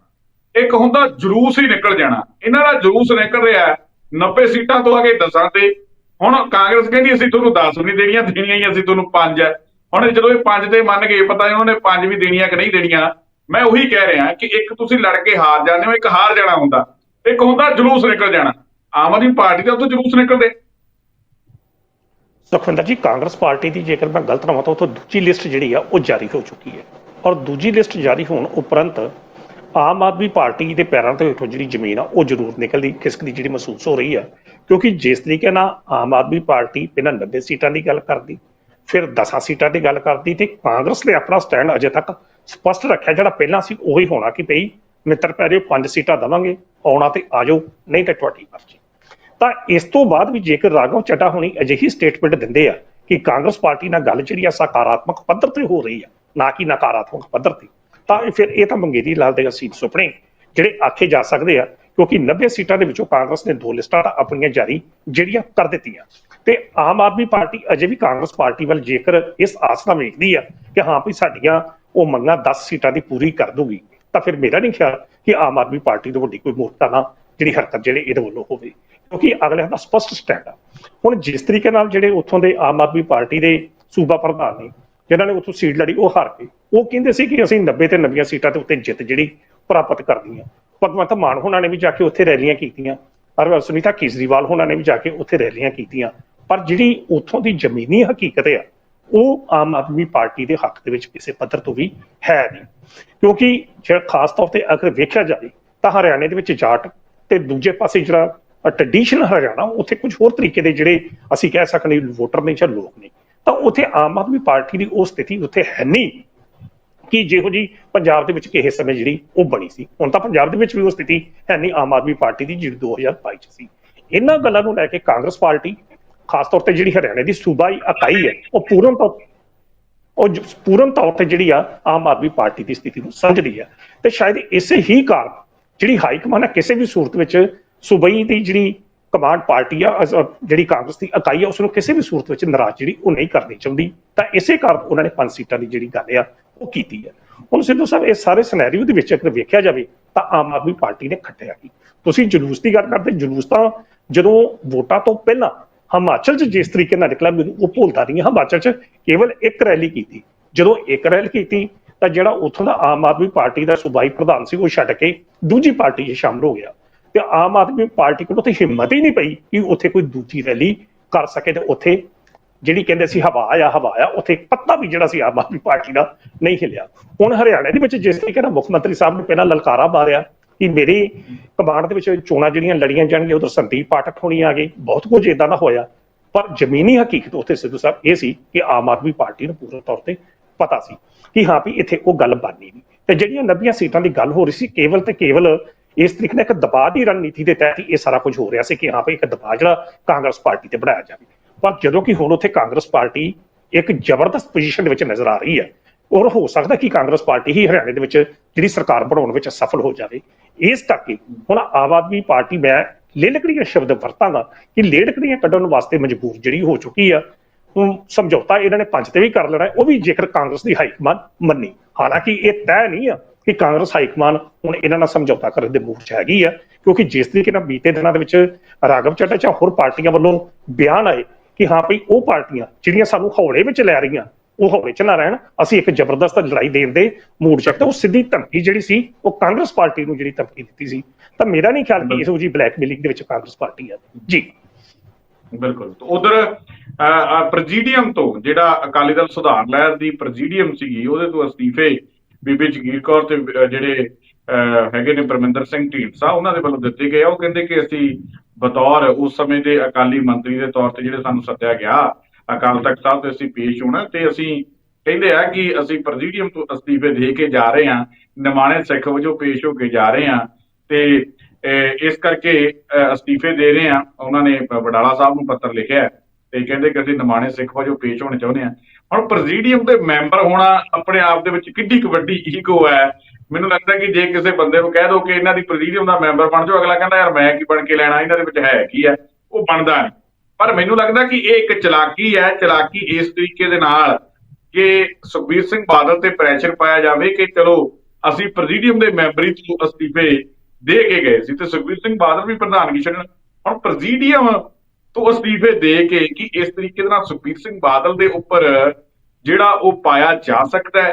Speaker 1: ਇੱਕ ਹੁੰਦਾ ਜਲੂਸ ਹੀ ਨਿਕਲ ਜਾਣਾ। ਇਹਨਾਂ ਦਾ ਜਲੂਸ ਨਿਕਲ ਰਿਹਾ ਹੈ। 90 ਸੀਟਾਂ ਤੋਂ ਅਗੇ 10 ਤੇ। ਹੁਣ ਕਾਂਗਰਸ ਕਹਿੰਦੀ ਅਸੀਂ ਤੁਹਾਨੂੰ 10 ਵੀ ਦੇਣੀਆਂ ਦੇਣੀਆਂ ਹੀ ਅਸੀਂ ਤੁਹਾਨੂੰ 5 ਹੈ ਹੁਣ ਜਦੋਂ ਇਹ 5 ਤੇ ਮੰਨ ਗਏ, ਪਤਾ ਨਹੀਂ ਉਹਨਾਂ ਨੇ 5 ਵੀ ਦੇਣੀਆਂ ਕਿ ਨਹੀਂ ਦੇਣੀਆਂ। ਮੈਂ ਉਹੀ ਕਹਿ ਰਿਹਾ ਕਿ ਇੱਕ ਤੁਸੀਂ ਲੜ ਕੇ ਹਾਰ ਜਾਂਦੇ ਹੋ, ਇੱਕ ਹਾਰ ਜਾਣਾ ਹੁੰਦਾ। ਇੱਕ ਹੁੰਦਾ ਜਲੂਸ ਨਿਕਲ ਜਾਣਾ। ਆਮ ਆਦਮੀ ਪਾਰਟੀ ਦਾ ਤਾਂ ਜਲੂਸ ਨਿਕਲਦੇ।
Speaker 2: ਸੁਖਵਿੰਦਰ ਜੀ, ਕਾਂਗਰਸ ਪਾਰਟੀ ਦੀ ਜੇਕਰ ਮੈਂ ਗਲਤ ਨਾ ਹਾਂ ਤਾਂ ਉੱਥੋਂ ਦੂਜੀ ਲਿਸਟ ਜਿਹੜੀ ਆ, ਉਹ ਜਾਰੀ ਹੋ ਚੁੱਕੀ ਹੈ। ਔਰ ਦੂਜੀ ਲਿਸਟ ਜਾਰੀ ਹੋਣ ਉਪਰੰਤ ਆਮ ਆਦਮੀ ਪਾਰਟੀ ਦੇ ਪੈਰਾਂ ਤੋਂ ਹੇਠੋਂ ਜਿਹੜੀ ਜ਼ਮੀਨ ਆ, ਉਹ ਜ਼ਰੂਰ ਨਿਕਲਦੀ ਖਿਸਕਦੀ ਜਿਹੜੀ ਮਹਿਸੂਸ ਹੋ ਰਹੀ ਆ। ਕਿਉਂਕਿ ਜਿਸ ਤਰੀਕੇ ਨਾਲ ਆਮ ਆਦਮੀ ਪਾਰਟੀ ਪਹਿਲਾਂ 90 ਸੀਟਾਂ ਦੀ ਗੱਲ ਕਰਦੀ, ਫਿਰ 10 ਸੀਟਾਂ ਦੀ ਗੱਲ ਕਰਦੀ ਤੇ ਕਾਂਗਰਸ ਨੇ ਆਪਣਾ ਸਟੈਂਡ ਅਜੇ ਤੱਕ ਸਪਸ਼ਟ ਰੱਖਿਆ, ਜਿਹੜਾ ਪਹਿਲਾਂ ਸੀ, ਉਹੀ ਹੋਣਾ ਕਿ ਭਈ ਮਿੱਤਰ ਪੈ ਪੈਰਿਓ ਪੰਜ ਸੀਟਾਂ ਦਵਾਂਗੇ, ਆਉਣਾ ਤੇ ਆਜੋ ਨਹੀਂ ਤਾਂ ਤੁਹਾਡੀ ਮਰਜ਼ੀ। ਤਾਂ ਇਸ ਤੋਂ ਬਾਅਦ ਵੀ ਜੇਕਰ ਰਾਘਵ ਚੱਡਾ ਹੋਣੀ ਅਜਿਹੀ ਸਟੇਟਮੈਂਟ ਦਿੰਦੇ ਆ ਕਿ ਕਾਂਗਰਸ ਪਾਰਟੀ ਨਾਲ ਗੱਲ ਜਿਹੜੀ ਆ ਸਕਾਰਾਤਮਕ ਪੱਧਰ ਤੇ ਹੋ ਰਹੀ ਆ, ਨਾ ਕਿ ਨਕਾਰਾਤਮਕ ਪੱਧਰ ਤੇ, ਤਾਂ ਫਿਰ ਇਹ ਤਾਂ ਮੰਗੇਰੀ ਲਾਲ ਦੇ ਅਸੀਤ ਸੁਪਨੇ ਜਿਹੜੇ ਆਖੇ ਜਾ ਸਕਦੇ ਆ, ਕਿਉਂਕਿ 90 ਸੀਟਾਂ ਦੇ ਵਿੱਚੋਂ ਕਾਂਗਰਸ ਨੇ ਦੋ ਲਿਸਟਾਂ ਤਾਂ ਆਪਣੀਆਂ ਜਾਰੀ ਜਿਹੜੀਆਂ ਕਰ ਦਿੱਤੀਆਂ। ਤੇ ਆਮ ਆਦਮੀ ਪਾਰਟੀ ਅਜੇ ਵੀ ਕਾਂਗਰਸ ਪਾਰਟੀ ਵੱਲ ਜੇਕਰ ਇਸ ਆਸ ਨਾਲ ਵੇਖਦੀ ਆ ਕਿ ਹਾਂ ਵੀ ਸਾਡੀਆਂ ਉਹ ਮੰਗਾਂ 10 ਸੀਟਾਂ ਦੀ ਪੂਰੀ ਕਰ ਦੂਗੀ, ਤਾਂ ਫਿਰ ਮੇਰਾ ਨਹੀਂ ਖਿਆਲ ਕਿ ਆਮ ਆਦਮੀ ਪਾਰਟੀ ਤੋਂ ਵੱਡੀ ਕੋਈ ਮੋਰਚਾ ਨਾ ਜਿਹੜੀ ਹਰਕਤ ਜਿਹੜੇ ਇਹਦੇ ਵੱਲੋਂ ਹੋਵੇ। ਕਿਉਂਕਿ ਅਗਲੇ ਦਾ ਸਪਸ਼ਟ ਸਟੈਂਡ ਆ। ਹੁਣ ਜਿਸ ਤਰੀਕੇ ਨਾਲ ਜਿਹੜੇ ਉੱਥੋਂ ਦੇ ਆਮ ਆਦਮੀ ਪਾਰਟੀ ਦੇ ਸੂਬਾ ਪ੍ਰਧਾਨ ਨੇ, ਜਿਨ੍ਹਾਂ ਨੇ ਉੱਥੋਂ ਸੀਟ ਲੜੀ, ਉਹ ਹਾਰ ਗਏ। ਉਹ ਕਹਿੰਦੇ ਸੀ ਕਿ ਅਸੀਂ 90 ਤੇ 90 ਸੀਟਾਂ ਤੇ ਉੱਤੇ ਜਿੱਤ ਜਿਹੜੀ ਪ੍ਰਾਪਤ ਕਰਨੀ ਆ। ਭਗਵੰਤ ਮਾਨ ਹੋਣਾ ਨੇ ਵੀ ਜਾ ਕੇ ਉੱਥੇ ਰੈਲੀਆਂ ਕੀਤੀਆਂ। ਔਰ ਸੁਨੀਤਾ ਕੇਜਰੀਵਾਲ ਹੋਣਾ ਨੇ ਵੀ ਜਾ ਕੇ ਉੱਥੇ ਰੈਲੀਆਂ ਕੀਤੀਆਂ। ਪਰ ਜਿਹੜੀ ਉੱਥੋਂ ਦੀ ਜ਼ਮੀਨੀ ਹਕੀਕਤ ਆ, ਉਹ ਆਮ ਆਦਮੀ ਪਾਰਟੀ ਦੇ ਹੱਕ ਦੇ ਵਿੱਚ ਕਿਸੇ ਪੱਧਰ ਤੋਂ ਵੀ ਹੈ ਨਹੀਂ। ਕਿਉਂਕਿ ਜਿਹੜਾ ਖਾਸ ਤੌਰ ਤੇ ਅਗਰ ਵੇਖਿਆ ਜਾਵੇ, ਤਾਂ ਹਰਿਆਣੇ ਦੇ ਵਿੱਚ ਜਾਟ ਤੇ ਦੂਜੇ ਪਾਸੇ ਜਿਹੜਾ ਟ੍ਰੈਡੀਸ਼ਨਲ ਹਰਿਆਣਾ ਉੱਥੇ ਕੁਝ ਹੋਰ ਤਰੀਕੇ ਦੇ ਜਿਹੜੇ ਅਸੀਂ ਕਹਿ ਸਕਦੇ ਵੋਟਰ ਨੇ ਜਾਂ ਲੋਕ ਨੇ, ਤਾਂ ਉੱਥੇ ਆਮ ਆਦਮੀ ਪਾਰਟੀ ਦੀ ਉਹ ਸਥਿਤੀ ਉੱਥੇ ਹੈ ਨਹੀਂ ਕਿ ਜਿਹੋ ਜੀ ਪੰਜਾਬ ਦੇ ਵਿੱਚ ਕਿਸੇ ਸਮੇਂ ਜਿਹੜੀ ਉਹ ਬਣੀ ਸੀ। ਹੁਣ ਤਾਂ ਪੰਜਾਬ ਦੇ ਵਿੱਚ ਵੀ ਉਹ ਸਥਿਤੀ ਹੈ ਨਹੀਂ, ਆਮ ਆਦਮੀ ਪਾਰਟੀ ਦੀ ਜਿਹੜੀ 2022 ਚ ਸੀ। ਇਹਨਾਂ ਗੱਲਾਂ ਨੂੰ ਲੈ ਕੇ ਕਾਂਗਰਸ ਪਾਰਟੀ, ਖਾਸ ਤੌਰ ਤੇ ਜਿਹੜੀ ਹਰਿਆਣੇ ਦੀ ਸੂਬਾਈ ਇਕਾਈ ਹੈ, ਉਹ ਪੂਰਨ ਤੌਰ, ਉਹ ਪੂਰਨ ਤੌਰ ਤੇ ਜਿਹੜੀ ਆ ਆਮ ਆਦਮੀ ਪਾਰਟੀ ਦੀ ਸਥਿਤੀ ਨੂੰ ਸਮਝਦੀ ਆ ਤੇ ਸ਼ਾਇਦ ਇਸੇ ਹੀ ਕਾਰਨ ਜਿਹੜੀ ਹਾਈ ਕਮਾਨ ਆ ਕਿਸੇ ਵੀ ਸੂਰਤ ਵਿੱਚ ਸੂਬਈ ਦੀ ਜਿਹੜੀ ਕਮਾਂਡ ਪਾਰਟੀ ਆ ਜਿਹੜੀ ਕਾਂਗਰਸ ਦੀ ਇਕਾਈ ਆ ਉਸ ਨੂੰ ਕਿਸੇ ਵੀ ਸੂਰਤ ਵਿੱਚ ਨਾਰਾਜ਼ ਜਿਹੜੀ ਉਹ ਨਹੀਂ ਕਰਨੀ ਚਾਹੁੰਦੀ। ਤਾਂ ਇਸੇ ਕਾਰਨ ਉਹਨਾਂ ਨੇ ਪੰਜ ਸੀਟਾਂ ਦੀ ਜਿਹੜੀ ਗੱਲ ਆ, ਉਹ ਕੀਤੀ ਹੈ ਹੁਣ ਸਿੱਧੂ ਸਾਹਿਬ, ਇਹ ਸਾਰੇ ਸਿਨੈਰੀਓ ਦੇ ਵਿੱਚ ਅਗਰ ਵੇਖਿਆ ਜਾਵੇ, ਤਾਂ ਆਮ ਆਦਮੀ ਪਾਰਟੀ ਨੇ ਖੱਟਿਆ ਕੀ? ਤੁਸੀਂ ਜਲੂਸ ਦੀ ਗੱਲ ਕਰਦੇ, ਜਲੂਸ ਤਾਂ ਜਦੋਂ ਵੋਟਾਂ ਤੋਂ ਪਹਿਲਾਂ ਹਿਮਾਚਲ 'ਚ ਜਿਸ ਤਰੀਕੇ ਨਾਲ ਨਿਕਲਿਆ, ਮੈਨੂੰ ਉਹ ਭੁੱਲਦਾ ਨਹੀਂ ਹਿਮਾਚਲ 'ਚ ਕੇਵਲ ਇੱਕ ਰੈਲੀ ਕੀਤੀ। ਜਦੋਂ ਇੱਕ ਰੈਲੀ ਕੀਤੀ, ਤਾਂ ਜਿਹੜਾ ਉੱਥੋਂ ਦਾ ਆਮ ਆਦਮੀ ਪਾਰਟੀ ਦਾ ਸੂਬਾਈ ਪ੍ਰਧਾਨ ਸੀ, ਉਹ ਛੱਡ ਕੇ ਦੂਜੀ ਪਾਰਟੀ 'ਚ ਸ਼ਾਮਲ ਹੋ ਗਿਆ। ਤੇ ਆਮ ਆਦਮੀ ਪਾਰਟੀ ਕੋਲ ਉੱਥੇ ਹਿੰਮਤ ਹੀ ਨਹੀਂ ਪਈ ਕਿ ਉੱਥੇ ਕੋਈ ਦੂਜੀ ਰੈਲੀ ਕਰ ਸਕੇ ਤੇ ਉੱਥੇ ਜਿਹੜੀ ਕਹਿੰਦੇ ਸੀ ਹਵਾ ਆ ਹਵਾ ਆ, ਉੱਥੇ ਪੱਤਾ ਵੀ ਜਿਹੜਾ ਸੀ ਆਮ ਆਦਮੀ ਪਾਰਟੀ ਦਾ ਨਹੀਂ ਹਿਲਿਆ। ਹੁਣ ਹਰਿਆਣਾ ਦੇ ਵਿੱਚ ਜਿਸ ਤਰੀਕੇ ਨਾਲ ਮੁੱਖ ਮੰਤਰੀ ਸਾਹਿਬ ਨੇ ਪਹਿਲਾਂ ਲਲਕਾਰਾ ਮਾਰਿਆ ਕਿ ਮੇਰੀ ਕਮਾਂਡ ਦੇ ਵਿੱਚ ਚੋਣਾਂ ਜਿਹੜੀਆਂ ਲੜੀਆਂ ਜਾਣਗੀਆਂ, ਉਧਰ ਸੰਦੀਪ ਪਾਠਕ ਹੋਣੀ ਆ ਗਈ ਬਹੁਤ ਕੁਝ ਇਦਾਂ ਦਾ ਹੋਇਆ। ਪਰ ਜ਼ਮੀਨੀ ਹਕੀਕਤ ਉੱਥੇ ਸਿੱਧੂ ਸਾਹਿਬ ਇਹ ਸੀ ਕਿ ਆਮ ਆਦਮੀ ਪਾਰਟੀ ਨੂੰ ਪੂਰਨ ਤੌਰ ਤੇ ਪਤਾ ਸੀ ਕਿ ਹਾਂ ਵੀ ਇੱਥੇ ਉਹ ਗੱਲ ਬਣਨੀ ਨਹੀਂ। ਤੇ ਜਿਹੜੀਆਂ 90 ਸੀਟਾਂ ਦੀ ਗੱਲ ਹੋ ਰਹੀ ਸੀ, ਕੇਵਲ ਤੇ ਕੇਵਲ ਇਸ ਤਰੀਕੇ ਨਾਲ ਇੱਕ ਦਬਾਅ ਦੀ ਰਣਨੀਤੀ ਦੇ ਤਹਿਤ ਹੀ ਇਹ ਸਾਰਾ ਕੁਝ ਹੋ ਰਿਹਾ ਸੀ ਕਿ ਹਾਂ ਵੀ ਇੱਕ ਦਬਾਅ ਜਿਹੜਾ ਕਾਂਗਰਸ ਪਾਰਟੀ ਤੇ ਬਣਾਇਆ ਜਾਵੇ। ਪਰ ਜਦੋਂ ਕਿ ਹੁਣ ਉੱਥੇ ਕਾਂਗਰਸ ਪਾਰਟੀ ਇੱਕ ਜ਼ਬਰਦਸਤ ਪੋਜੀਸ਼ਨ ਦੇ ਵਿੱਚ ਨਜ਼ਰ ਆ ਰਹੀ ਹੈ, ਔਰ ਹੋ ਸਕਦਾ ਕਿ ਕਾਂਗਰਸ ਪਾਰਟੀ ਹੀ ਹਰਿਆਣੇ ਦੇ ਵਿੱਚ ਜਿਹੜੀ ਸਰਕਾਰ ਬਣਾਉਣ ਵਿੱਚ ਸਫਲ ਹੋ ਜਾਵੇ। ਇਸ ਕਰਕੇ ਹੁਣ ਆਮ ਆਦਮੀ ਪਾਰਟੀ ਮੈਂ ਲੇਲਕੜੀਆਂ ਸ਼ਬਦ ਵਰਤਾਂਗਾ ਕਿ ਲੇਲਕੜੀਆਂ ਕੱਢਣ ਵਾਸਤੇ ਮਜਬੂਰ ਜਿਹੜੀ ਹੋ ਚੁੱਕੀ ਆ, ਹੁਣ ਸਮਝੌਤਾ ਇਹਨਾਂ ਨੇ ਪੰਜ ਤੇ ਵੀ ਕਰ ਲੈਣਾ, ਉਹ ਵੀ ਜੇਕਰ ਕਾਂਗਰਸ ਦੀ ਹਾਈਕਮਾਨ ਮੰਨੀ। ਹਾਲਾਂਕਿ ਇਹ ਤੈਅ ਨਹੀਂ ਆ ਕਿ ਕਾਂਗਰਸ ਹਾਈਕਮਾਨ ਹੁਣ ਇਹਨਾਂ ਨਾਲ ਸਮਝੌਤਾ ਕਰਨ ਦੇ ਮੂਡ 'ਚ ਹੈਗੀ ਆ ਕਿਉਂਕਿ ਜਿਸ ਤਰੀਕੇ ਨਾਲ ਬੀਤੇ ਦਿਨਾਂ ਦੇ ਵਿੱਚ ਰਾਘਵ ਚੱਡਾ ਜਾਂ ਹੋਰ ਪਾਰਟੀਆਂ ਵੱਲੋਂ ਬਿਆਨ ਆਏ ਕਿ ਹਾਂ ਭਈ ਉਹ ਪਾਰਟੀਆਂ ਜਿਹੜੀਆਂ ਸਾਨੂੰ ਹੌਲੇ ਵਿੱਚ ਲੈ ਰਹੀਆਂ ਉਹ ਹੌਲੇ 'ਚ ਨਾ ਰਹਿਣ ਅਸੀਂ ਇੱਕ ਜ਼ਬਰਦਸਤ ਲੜਾਈ ਦੇਣ ਦੇ ਮੂਡ 'ਚ। ਤੇ ਉਹ ਸਿੱਧੀ ਧਮਕੀ ਜਿਹੜੀ ਸੀ ਉਹ ਕਾਂਗਰਸ ਪਾਰਟੀ ਨੂੰ ਜਿਹੜੀ ਧਮਕੀ ਦਿੱਤੀ ਸੀ। ਤਾਂ ਮੇਰਾ ਨਹੀਂ ਖਿਆਲ ਕਿ ਇਹੋ ਜੀ ਬਲੈਕਮੇਲਿੰਗ ਦੇ ਵਿੱਚ ਕਾਂਗਰਸ ਪਾਰਟੀ ਆ। ਜੀ।
Speaker 1: ਬਿਲਕੁਲ। ਉਧਰ ਪ੍ਰੈਜ਼ੀਡੀਅਮ ਤੋਂ ਜਿਹੜਾ ਅਕਾਲੀ ਦਲ ਸੁਧਾਰ ਲਹਿਰ ਦੀ ਪ੍ਰੈਜ਼ੀਡੀਅਮ ਸੀਗੀ ਉਹਦੇ ਤੋਂ ਅਸਤੀਫੇ ਬੀਬੀ ਜਗੀਰ ਕੌਰ ਤੇ ਜਿਹੜੇ ਅਹ, ਹੈਗੇ ਨੇ ਪਰਮਿੰਦਰ ਸਿੰਘ ਢੀਂਡਸਾ ਉਹਨਾਂ ਦੇ ਵੱਲੋਂ ਦਿੱਤੇ ਗਏ ਉਹ ਕਹਿੰਦੇ ਕਿ ਅਸੀਂ ਬਤੌਰ ਉਸ ਸਮੇਂ ਦੇ ਅਕਾਲੀ ਮੰਤਰੀ ਦੇ ਤੌਰ ਤੇ ਜਿਹੜੇ ਸਾਨੂੰ ਸੱਦਿਆ ਗਿਆ ਅਕਾਲ ਤਖਤ ਸਾਹਿਬ ਤੇ ਅਸੀਂ ਪੇਸ਼ ਹੋਣਾ ਤੇ ਅਸੀਂ ਕਹਿੰਦੇ ਆ ਕਿ ਅਸੀਂ ਪ੍ਰੈਜ਼ੀਡੀਅਮ ਤੋਂ ਅਸਤੀਫੇ ਦੇ ਕੇ ਜਾ ਰਹੇ ਹਾਂ ਨਿਮਾਣੇ ਸਿੱਖ ਵਜੋਂ ਪੇਸ਼ ਹੋ ਕੇ ਜਾ ਰਹੇ ਹਾਂ ਤੇ ਅਹ, ਇਸ ਕਰਕੇ ਅਸਤੀਫੇ ਦੇ ਰਹੇ ਹਾਂ। ਉਹਨਾਂ ਨੇ ਬ- ਸਾਹਿਬ ਨੂੰ ਪੱਤਰ ਲਿਖਿਆ ਤੇ ਕਹਿੰਦੇ ਕਿ ਅਸੀਂ ਨਿਮਾਣੇ ਸਿੱਖ ਵਜੋਂ ਪੇਸ਼ ਹੋਣੇ ਚਾਹੁੰਦੇ ਹਾਂ। ਹੁਣ ਪ੍ਰੈਜ਼ੀਡੀਅਮ ਦੇ ਮੈਂਬਰ ਹੋਣਾ ਆਪਣੇ ਆਪ ਦੇ ਵਿੱਚ ਕਿੱਡੀ ਕੁ ਵੱਡੀ ਈਗੋ ਹੈ। ਮੈਨੂੰ ਲੱਗਦਾ ਕਿ ਜੇ ਕਿਸੇ ਬੰਦੇ ਨੂੰ ਕਹਿ ਦੋ ਕਿ ਇਹਨਾਂ ਦੀ ਪ੍ਰੈਜ਼ੀਡੀਅਮ ਦਾ ਮੈਂਬਰ ਬਣ ਜਾਓ, ਅਗਲਾ ਕਹਿੰਦਾ, ਯਾਰ ਮੈਂ ਕੀ ਬਣ ਕੇ ਲੈਣਾ? ਇਹਨਾਂ ਦੇ ਵਿੱਚ ਹੈ ਕੀ ਹੈ? ਉਹ ਬਣਦਾ ਨਹੀਂ। ਪਰ ਮੈਨੂੰ ਲੱਗਦਾ ਕਿ ਇਹ ਇੱਕ ਚਲਾਕੀ ਹੈ, ਚਲਾਕੀ ਇਸ ਤਰੀਕੇ ਦੇ ਨਾਲ ਕਿ ਸੁਖਬੀਰ ਸਿੰਘ ਬਾਦਲ ਤੇ ਪ੍ਰੈਸ਼ਰ ਪਾਇਆ ਜਾਵੇ ਕਿ ਚਲੋ, ਅਸੀਂ ਪ੍ਰੈਜ਼ੀਡੀਅਮ ਦੇ ਮੈਂਬਰੀ ਤੋਂ ਅਸਤੀਫੇ ਦੇ ਕੇ ਗਏ ਸੀ ਤੇ ਸੁਖਬੀਰ ਸਿੰਘ ਬਾਦਲ ਵੀ ਪ੍ਰਧਾਨਗੀ ਛੱਡਣ। ਹੁਣ ਪ੍ਰੈਜ਼ੀਡੀਅਮ ਤੋਂ ਅਸਤੀਫੇ ਦੇ ਕੇ ਕਿ ਇਸ ਤਰੀਕੇ ਦੇ ਨਾਲ ਸੁਖਬੀਰ ਸਿੰਘ ਬਾਦਲ ਦੇ ਉੱਪਰ ਜਿਹੜਾ ਉਹ ਪਾਇਆ ਜਾ ਸਕਦਾ ਹੈ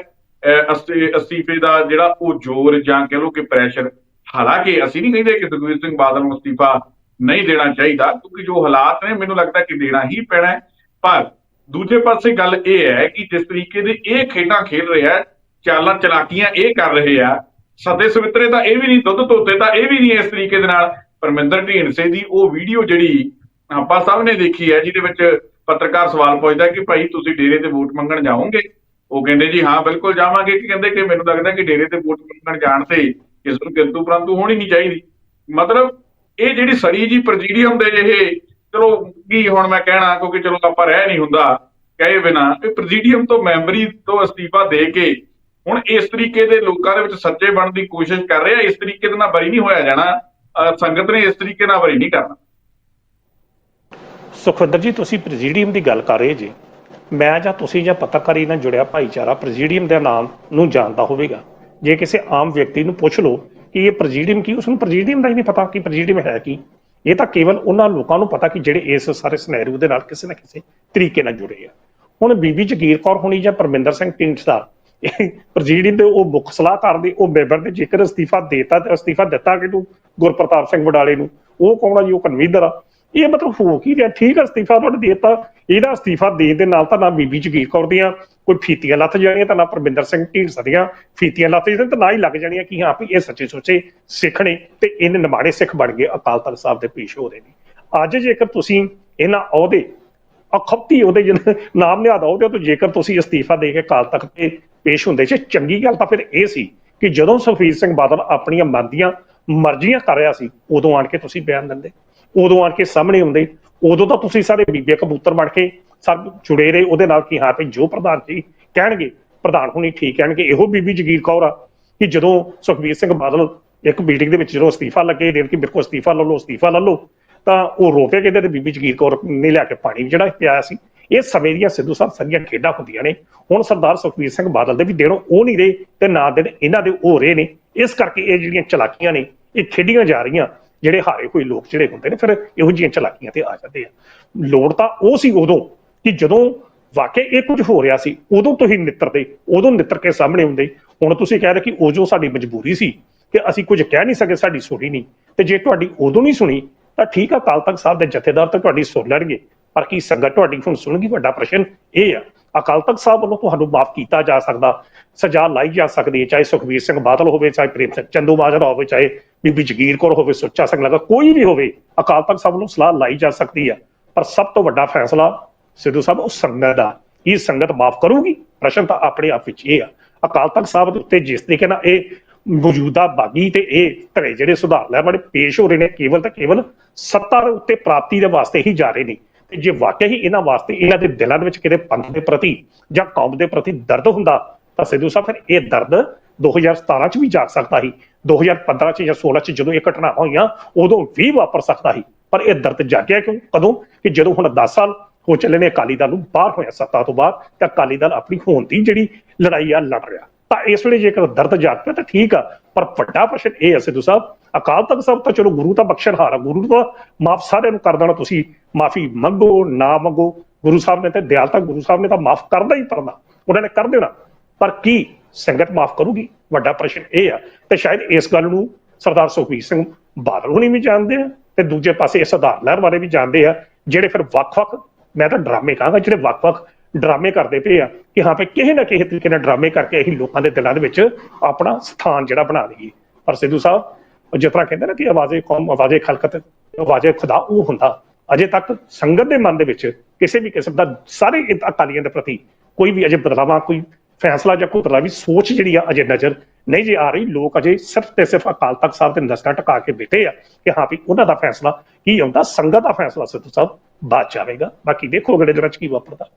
Speaker 1: ਅਸਤੀਫੇ ਦਾ ਜਿਹੜਾ ਉਹ ਜ਼ੋਰ ਜਾਂ ਕਹ ਲਓ ਕਿ ਪ੍ਰੈਸ਼ਰ ਹਾਲਾਂਕਿ ਅਸੀਂ ਨਹੀਂ ਕਹਿੰਦੇ ਕਿ ਸੁਖਬੀਰ ਸਿੰਘ ਬਾਦਲ ਨੂੰ ਅਸਤੀਫਾ ਨਹੀਂ ਦੇਣਾ ਚਾਹੀਦਾ, ਕਿਉਂਕਿ ਜੋ ਹਾਲਾਤ ਨੇ, ਮੈਨੂੰ ਲੱਗਦਾ ਕਿ ਦੇਣਾ ਹੀ ਪੈਣਾ ਪਰ ਦੂਜੇ ਪਾਸੇ ਗੱਲ ਇਹ ਹੈ ਕਿ ਜਿਸ ਤਰੀਕੇ ਦੇ ਇਹ ਖੇਡਾਂ ਖੇਡ ਰਿਹਾ ਹੈ ਚਾਲਾਂ ਚਲਾਕੀਆਂ ਇਹ ਕਰ ਰਹੇ ਆ, ਸਦੇ ਸਵਿਤਰੇ ਤਾਂ ਇਹ ਵੀ ਨਹੀਂ, ਦੁੱਧ ਧੋਤੇ ਤਾਂ ਇਹ ਵੀ ਨਹੀਂ ਇਸ ਤਰੀਕੇ ਦੇ ਨਾਲ। ਪਰਮਿੰਦਰ ਢੀਂਡਸੇ ਦੀ ਉਹ ਵੀਡੀਓ ਜਿਹੜੀ ਆਪਾਂ ਸਭ ਨੇ ਦੇਖੀ ਹੈ, ਜਿਹਦੇ ਵਿੱਚ ਪੱਤਰਕਾਰ ਸਵਾਲ ਪੁੱਛਦਾ ਕਿ ਭਾਈ ਤੁਸੀਂ ਡੇਰੇ ਤੇ ਵੋਟ ਮੰਗਣ ਜਾਓਗੇ? ਉਹ ਕਹਿੰਦੇ ਜੀ, ਹਾਂ, ਬਿਲਕੁਲ ਜਾਵਾਂਗੇ। ਕਿ ਕਹਿੰਦੇ ਕਿ ਮੈਨੂੰ ਲੱਗਦਾ ਕਿ ਡੇਰੇ ਤੇ ਵੋਟ ਮੰਗਣ ਜਾਣ ਤੇ ਕਿਸ ਨੂੰ ਕਿੰਤੂ ਪਰੰਤੂ ਹੋਣੀ ਨਹੀਂ ਚਾਹੀਦੀ। ਮਤਲਬ ਇਹ ਜਿਹੜੀ ਸੜੀ ਜੀ ਪ੍ਰੈਜ਼ੀਡੀਅਮ ਦੇ ਜਿਹੇ, ਚਲੋ, ਕੀ ਹੁਣ ਮੈਂ ਕਹਿਣਾ, ਕਿਉਂਕਿ ਚਲੋ ਆਪਾਂ ਰਹਿ ਨਹੀਂ ਹੁੰਦਾ, ਕਹੇ ਬਿਨਾ, ਇਹ ਪ੍ਰੈਜ਼ੀਡੀਅਮ ਤੋਂ ਮੈਂਬਰੀ ਤੋਂ ਅਸਤੀਫਾ ਦੇ ਕੇ ਹੁਣ ਇਸ ਤਰੀਕੇ ਦੇ ਲੋਕਾਂ ਦੇ ਵਿੱਚ ਸੱਚੇ ਬਣਨ ਦੀ ਕੋਸ਼ਿਸ਼ ਕਰ ਰਿਹਾ, ਇਸ ਤਰੀਕੇ ਦੇ ਨਾਲ ਬਰੀ ਨਹੀਂ ਹੋਇਆ ਜਾਣਾ ਸੰਗਤ ਨੇ ਇਸ ਤਰੀਕੇ ਨਾਲ ਬਰੀ ਨਹੀਂ ਕਰਨਾ।
Speaker 2: ਸੁਖਵਿੰਦਰ ਜੀ, ਤੁਸੀਂ ਪ੍ਰੈਜ਼ੀਡੀਅਮ ਦੀ ਗੱਲ ਕਰ ਰਹੇ ਜੀ। ਮੈਂ ਜਾਂ ਤੁਸੀਂ ਜਾਂ ਪੱਤਰਕਾਰੀ ਨਾਲ ਜੁੜਿਆ ਭਾਈਚਾਰਾ ਪ੍ਰੈਜ਼ੀਡੀਅਮ ਦੇ ਨਾਮ ਨੂੰ ਜਾਣਦਾ ਹੋਵੇਗਾ। ਜੇ ਕਿਸੇ ਆਮ ਵਿਅਕਤੀ ਨੂੰ ਪੁੱਛ ਲਓ ਕਿ ਇਹ ਪ੍ਰੈਜ਼ੀਡੀਅਮ ਕੀ ਉਸ ਨੂੰ ਪ੍ਰੈਜ਼ੀਡੀਅਮ ਦਾ ਹੀ ਨਹੀਂ ਪਤਾ ਕਿ ਪ੍ਰੈਜ਼ੀਡੀਅਮ ਹੈ ਕੀ। ਇਹ ਤਾਂ ਕੇਵਲ ਉਹਨਾਂ ਲੋਕਾਂ ਨੂੰ ਪਤਾ ਕਿ ਜਿਹੜੇ ਇਸ ਸਾਰੇ ਸਿਨੈਰੀਓ ਦੇ ਨਾਲ ਕਿਸੇ ਨਾ ਕਿਸੇ ਤਰੀਕੇ ਨਾਲ ਜੁੜੇ ਆ। ਹੁਣ ਬੀਬੀ ਜਗੀਰ ਕੌਰ ਹੋਣੀ ਜਾਂ ਪਰਮਿੰਦਰ ਸਿੰਘ ਢੀਂਡਸਾ, ਇਹ ਪ੍ਰੈਜ਼ੀਡੀਅਮ ਦੇ ਉਹ ਮੁੱਖ ਸਲਾਹਕਾਰ ਦੇ ਉਹ ਮੈਂਬਰ ਦੇ ਜੇਕਰ ਅਸਤੀਫਾ ਦੇਤਾ ਤੇ ਅਸਤੀਫਾ ਦਿੱਤਾ ਕਿ ਤੂੰ ਗੁਰਪ੍ਰਤਾਪ ਸਿੰਘ ਵਡਾਲੇ ਨੂੰ, ਉਹ ਕੌਣ ਆ ਜੀ? ਉਹ ਕਨਵੀਨਰ ਆ। ਇਹ ਮਤਲਬ ਹੋ ਕੀ ਰਿਹਾ? ਠੀਕ ਆ, ਅਸਤੀਫਾ ਤੁਹਾਡੇ ਦਿੱਤਾ। ਇਹਦਾ ਅਸਤੀਫਾ ਦੇਣ ਦੇ ਨਾਲ ਤਾਂ ਨਾ ਬੀਬੀ ਜਗੀਰ ਕੌਰ ਦੀਆਂ ਕੋਈ ਫੀਤੀਆਂ ਲੱਥ ਜਾਣੀਆਂ ਤਾਂ ਨਾ ਪਰਮਿੰਦਰ ਸਿੰਘ ਢੀਂਡਸਾ ਦੀਆਂ ਫੀਤੀਆਂ ਲੱਥ ਜਾਣੀਆਂ ਤਾਂ ਨਾ ਹੀ ਲੱਗ ਜਾਣੀਆਂ ਕਿ ਹਾਂ ਵੀ ਇਹ ਸੱਚੇ ਸੁੱਚੇ ਸਿੱਖ ਨੇ ਤੇ ਇਹਨੇ ਨਿਮਾੜੇ ਸਿੱਖ ਬਣ ਗਏ, ਅਕਾਲ ਤਖਤ ਸਾਹਿਬ ਦੇ ਪੇਸ਼ ਹੋ ਰਹੇ ਨੇ। ਅੱਜ ਜੇਕਰ ਤੁਸੀਂ ਇਹਨਾਂ ਅਹੁਦੇ, ਅਖਪਤੀ ਉਹਦੇ ਜਿਹਨ ਨਾਮ ਨਿਆਦਾ ਉਹਦੇ ਤੋਂ ਜੇਕਰ ਤੁਸੀਂ ਅਸਤੀਫਾ ਦੇ ਕੇ ਕਾਲ ਤੱਕ ਤੇ ਪੇਸ਼ ਹੁੰਦੇ ਸੀ ਚੰਗੀ ਗੱਲ ਤਾਂ ਫਿਰ ਇਹ ਸੀ ਕਿ ਜਦੋਂ ਸੁਖਬੀਰ ਸਿੰਘ ਬਾਦਲ ਆਪਣੀਆਂ ਮਰਦੀਆਂ ਮਰਜ਼ੀਆਂ ਕਰ ਰਿਹਾ ਸੀ, ਉਦੋਂ ਆਣ ਕੇ ਤੁਸੀਂ ਬਿਆਨ ਦਿੰਦੇ। ਉਦੋਂ ਆਣ ਕੇ ਸਾਹਮਣੇ ਹੁੰਦੇ ਉਦੋਂ ਤਾਂ ਤੁਸੀਂ ਸਾਡੇ ਬੀਬੇ ਕਬੂਤਰ ਬਣ ਕੇ ਸਭ ਜੁੜੇ ਰਹੇ, ਉਹਦੇ ਨਾਲ ਕਿ ਹਾਂ ਵੀ ਜੋ ਪ੍ਰਧਾਨ ਜੀ ਕਹਿਣਗੇ, ਪ੍ਰਧਾਨ ਹੁਣੀ ਠੀਕ ਕਹਿਣਗੇ, ਇਹੋ ਬੀਬੀ ਜਗੀਰ ਕੌਰ ਆ ਕਿ ਜਦੋਂ ਸੁਖਬੀਰ ਸਿੰਘ ਬਾਦਲ ਇੱਕ ਮੀਟਿੰਗ ਦੇ ਵਿੱਚ ਜਦੋਂ ਅਸਤੀਫਾ ਲੱਗੇ, ਦੇਣ ਕਿ ਮੇਰੇ ਕੋਲ ਅਸਤੀਫਾ ਲੈ ਲਓ, ਅਸਤੀਫਾ ਲੈ ਲਓ, ਤਾਂ ਉਹ ਰੋਕੇ ਕਿਤੇ ਤੇ ਬੀਬੀ ਜਗੀਰ ਕੌਰ ਨੇ ਲਿਆ ਕੇ ਪਾਣੀ ਜਿਹੜਾ ਪਿਆਇਆ ਸੀ। ਇਹ ਸਮੇਂ ਦੀਆਂ ਸਿੱਧੂ ਸਾਹਿਬ ਸਾਰੀਆਂ ਖੇਡਾਂ ਹੁੰਦੀਆਂ ਨੇ, ਹੁਣ ਸਰਦਾਰ ਸੁਖਬੀਰ ਸਿੰਘ ਬਾਦਲ ਦੇ ਵੀ ਦੇਣੋਂ ਉਹ ਨਹੀਂ ਰਹੇ ਤੇ ਨਾ ਦੇਣ ਇਹਨਾਂ ਦੇ ਹੋ ਰਹੇ ਨੇ। ਇਸ ਕਰਕੇ ਇਹ ਜਿਹੜੀਆਂ ਚਲਾਕੀਆਂ ਨੇ, ਇਹ ਖੇਡੀਆਂ ਜਾ ਰਹੀਆਂ। ਜਿਹੜੇ ਹਾਰੇ ਹੋਏ ਲੋਕ ਜਿਹੜੇ ਹੁੰਦੇ ਨੇ, ਫਿਰ ਇਹੋ ਜਿਹੀਆਂ ਚਲਾਕੀਆਂ ਤੇ ਆ ਜਾਂਦੇ ਆ। ਲੋੜ ਤਾਂ ਉਹ ਸੀ ਉਦੋਂ ਕਿ ਜਦੋਂ ਵਾਕਿਆ ਇਹ ਕੁਝ ਹੋ ਰਿਹਾ ਸੀ, ਉਦੋਂ ਤੁਸੀਂ ਨਿੱਤਰਦੇ ਉਦੋਂ ਨਿੱਤਰ ਕੇ ਸਾਹਮਣੇ ਹੁੰਦੇ। ਹੁਣ ਤੁਸੀਂ ਕਹਿ ਰਹੇ ਕਿ ਉਦੋਂ ਸਾਡੀ ਮਜਬੂਰੀ ਸੀ ਕਿ ਅਸੀਂ ਕੁਝ ਕਹਿ ਨਹੀਂ ਸਕੇ, ਸਾਡੀ ਸੁਣੀ ਨਹੀਂ। ਤੇ ਜੇ ਤੁਹਾਡੀ ਉਦੋਂ ਨਹੀਂ ਸੁਣੀ, ਤਾਂ ਠੀਕ ਆ, ਕਾਲ ਤਖਤ ਸਾਹਿਬ ਦੇ ਜਥੇਦਾਰ ਤਾਂ ਤੁਹਾਡੀ ਸੁਣ ਲੈਣਗੇ। ਪਰ ਕੀ ਸੰਗਤ ਤੁਹਾਡੀ ਹੁਣ ਸੁਣਗੀ ਵੱਡਾ ਪ੍ਰਸ਼ਨ ਇਹ ਆ। ਅਕਾਲ ਤਖਤ ਸਾਹਿਬ ਵੱਲੋਂ ਤੁਹਾਨੂੰ ਮਾਫ ਕੀਤਾ ਜਾ ਸਕਦਾ, ਸਜ਼ਾ ਲਾਈ ਜਾ ਸਕਦੀ ਹੈ, ਚਾਹੇ ਸੁਖਬੀਰ ਸਿੰਘ ਬਾਦਲ ਹੋਵੇ, ਚਾਹੇ ਪ੍ਰੇਮ ਸਿੰਘ ਚੰਦੂ ਮਾਜਰਾ ਹੋਵੇ, ਚਾਹੇ ਬੀਬੀ ਜਗੀਰ ਕੌਰ ਹੋਵੇ, ਸੁੱਚਾ ਸਿੰਘ ਲਗਾ ਕੋਈ ਵੀ ਹੋਵੇ, ਅਕਾਲ ਤਖਤ ਸਾਹਿਬ ਨੂੰ ਸਲਾਹ ਲਾਈ ਜਾ ਸਕਦੀ ਆ। ਪਰ ਸਭ ਤੋਂ ਵੱਡਾ ਫੈਸਲਾ ਸਿੱਧੂ ਸਾਹਿਬ, ਉਹ ਸੰਗਤ ਦਾ। ਇਹ ਸੰਗਤ ਮਾਫ ਕਰੂਗੀ, ਪ੍ਰਸ਼ਨ ਤਾਂ ਆਪਣੇ ਆਪ ਵਿੱਚ ਇਹ ਆ। ਅਕਾਲ ਤਖਤ ਸਾਹਿਬ ਦੇ ਉੱਤੇ ਜਿਸ ਤਰੀਕੇ ਨਾਲ ਇਹ ਮੌਜੂਦਾ ਬਾਗੀ ਤੇ ਇਹ ਧੜੇ ਜਿਹੜੇ ਸੁਧਾਰ ਲੈ ਬੜੇ ਪੇਸ਼ ਹੋ ਰਹੇ ਨੇ, ਕੇਵਲ ਤਾਂ ਕੇਵਲ ਸੱਤਾ ਦੇ ਉੱਤੇ ਪ੍ਰਾਪਤੀ ਦੇ ਵਾਸਤੇ ਹੀ ਜਾ ਰਹੇ ਨੇ। ਤੇ ਜੇ ਵਾਕਿਆ ਹੀ ਇਹਨਾਂ ਵਾਸਤੇ ਇਹਨਾਂ ਦੇ ਦਿਲਾਂ ਦੇ ਵਿੱਚ ਕਿਤੇ ਪੰਥ ਦੇ ਪ੍ਰਤੀ ਜਾਂ ਕੌਮ ਦੇ ਪ੍ਰਤੀ ਦਰਦ ਹੁੰਦਾ, ਤਾਂ ਸਿੱਧੂ ਸਾਹਿਬ ਫਿਰ ਇਹ ਦਰਦ 2017 ਚ ਵੀ ਜਾਗ ਸਕਦਾ ਸੀ 2015 ਚ ਜਾਂ 16 ਚ ਜਦੋਂ ਇਹ ਘਟਨਾਵਾਂ ਹੋਈਆਂ, ਉਦੋਂ ਵੀ ਵਾਪਰ ਸਕਦਾ ਸੀ। ਪਰ ਇਹ ਦਰਦ ਜਾਗਿਆ ਕਿਉਂ? ਕਦੋਂ? ਕਿ ਜਦੋਂ ਹੁਣ 10 ਸਾਲ ਹੋ ਚੱਲੇ ਨੇ, ਅਕਾਲੀ ਦਲ ਨੂੰ ਬਾਹਰ ਹੋਇਆ ਸੱਤਾ ਤੋਂ ਬਾਅਦ ਤਾਂ ਅਕਾਲੀ ਦਲ ਆਪਣੀ ਹੋਣ ਦੀ ਜਿਹੜੀ ਲੜਾਈ ਆ, ਲੜ ਰਿਹਾ। ਤਾਂ ਇਸ ਵੇਲੇ ਜੇਕਰ ਦਰਦ ਜਾਗ ਪਿਆ ਤਾਂ ਠੀਕ ਆ, ਪਰ ਵੱਡਾ ਪ੍ਰਸ਼ਨ ਇਹ ਹੈ ਸਿੱਧੂ ਸਾਹਿਬ, ਅਕਾਲ ਤਖਤ ਸਾਹਿਬ ਤਾਂ ਚਲੋ ਗੁਰੂ ਤਾਂ ਬਖਸ਼ਣਹਾਰ ਆ, ਗੁਰੂ ਦਾ ਮਾਫ ਸਾਰਿਆਂ ਨੂੰ ਕਰ ਦੇਣਾ ਤੁਸੀਂ, ਮਾਫੀ ਮੰਗੋ, ਨਾ ਮੰਗੋ। ਗੁਰੂ ਸਾਹਿਬ ਨੇ ਤੇ ਦਿਆਲਤਾ ਗੁਰੂ ਸਾਹਿਬ ਨੇ ਤਾਂ ਮਾਫ ਕਰਦਾ ਹੀ ਕਰਨਾ, ਉਹਨਾਂ ਨੇ ਕਰ ਦੇਣਾ। ਪਰ ਕੀ ਸੰਗਤ ਮਾਫ ਕਰੂਗੀ। ਵੱਡਾ ਪ੍ਰਸ਼ਨ ਇਹ ਆ ਤੇ ਸ਼ਾਇਦ ਇਸ ਗੱਲ ਨੂੰ ਸਰਦਾਰ ਸੁਖਬੀਰ ਸਿੰਘ ਬਾਦਲ ਹੁਣੀ ਵੀ ਜਾਣਦੇ ਆ ਤੇ ਦੂਜੇ ਪਾਸੇ ਇਹ ਸਰਦਾਰ ਲਹਿਰ ਬਾਰੇ ਵੀ ਜਾਣਦੇ ਆ, ਜਿਹੜੇ ਫਿਰ ਵੱਖ-ਵੱਖ, ਮੈਂ ਤਾਂ ਡਰਾਮੇ ਕਹਾਂਗਾ, ਜਿਹੜੇ ਵੱਖ-ਵੱਖ ਡਰਾਮੇ ਕਰਦੇ ਪਏ ਆ ਕਿ ਹਾਂ ਵੀ ਕਿਸੇ ਨਾ ਕਿਸੇ ਤਰੀਕੇ ਨਾਲ ਡਰਾਮੇ ਕਰਕੇ ਅਸੀਂ ਲੋਕਾਂ ਦੇ ਦਿਲਾਂ ਦੇ ਵਿੱਚ ਆਪਣਾ ਸਥਾਨ ਜਿਹੜਾ ਬਣਾ ਲਈਏ। ਪਰ ਸਿੱਧੂ ਸਾਹਿਬ, ਜਿਸ ਤਰ੍ਹਾਂ ਕਹਿੰਦੇ ਨਾ ਕਿ ਆਵਾਜ਼ੇ ਕੌਮ ਆਵਾਜ਼ੇ ਖਲਕਤ, ਆਵਾਜ਼ੇ ਖੁਦਾ, ਉਹ ਹੁੰਦਾ। ਅਜੇ ਤੱਕ ਸੰਗਤ ਦੇ ਮਨ ਦੇ ਵਿੱਚ ਕਿਸੇ ਵੀ ਕਿਸਮ ਦਾ ਸਾਰੇ ਅਕਾਲੀਆਂ ਦੇ ਪ੍ਰਤੀ ਕੋਈ ਵੀ ਅਜੇ ਬਦਲਾਵਾ, ਕੋਈ ਫੈਸਲਾ ਜਾਂ ਘੁਤਲਾ ਵੀ ਸੋਚ ਜਿਹੜੀ ਆ ਅਜੇ ਨਜ਼ਰ ਨਹੀਂ ਜੇ ਆ ਰਹੀ। ਲੋਕ ਅਜੇ ਸਿਰਫ ਤੇ ਸਿਰਫ ਅਕਾਲ ਤਖਤ ਸਾਹਿਬ ਦੇ ਨਸਕਾ ਟਕਾ ਕੇ ਬੈਠੇ ਆ ਕਿ ਹਾਂ ਵੀ ਉਹਨਾਂ ਦਾ ਫੈਸਲਾ ਕੀ ਆਉਂਦਾ, ਸੰਗਤ ਦਾ ਫੈਸਲਾ ਸਿੱਧੂ ਸਾਹਿਬ ਬਾਅਦ ਚ ਆਵੇਗਾ। ਬਾਕੀ ਦੇਖੋ ਅਗਲੇ ਦਿਨਾਂ ਚ ਕੀ ਵਾਪਰਦਾ।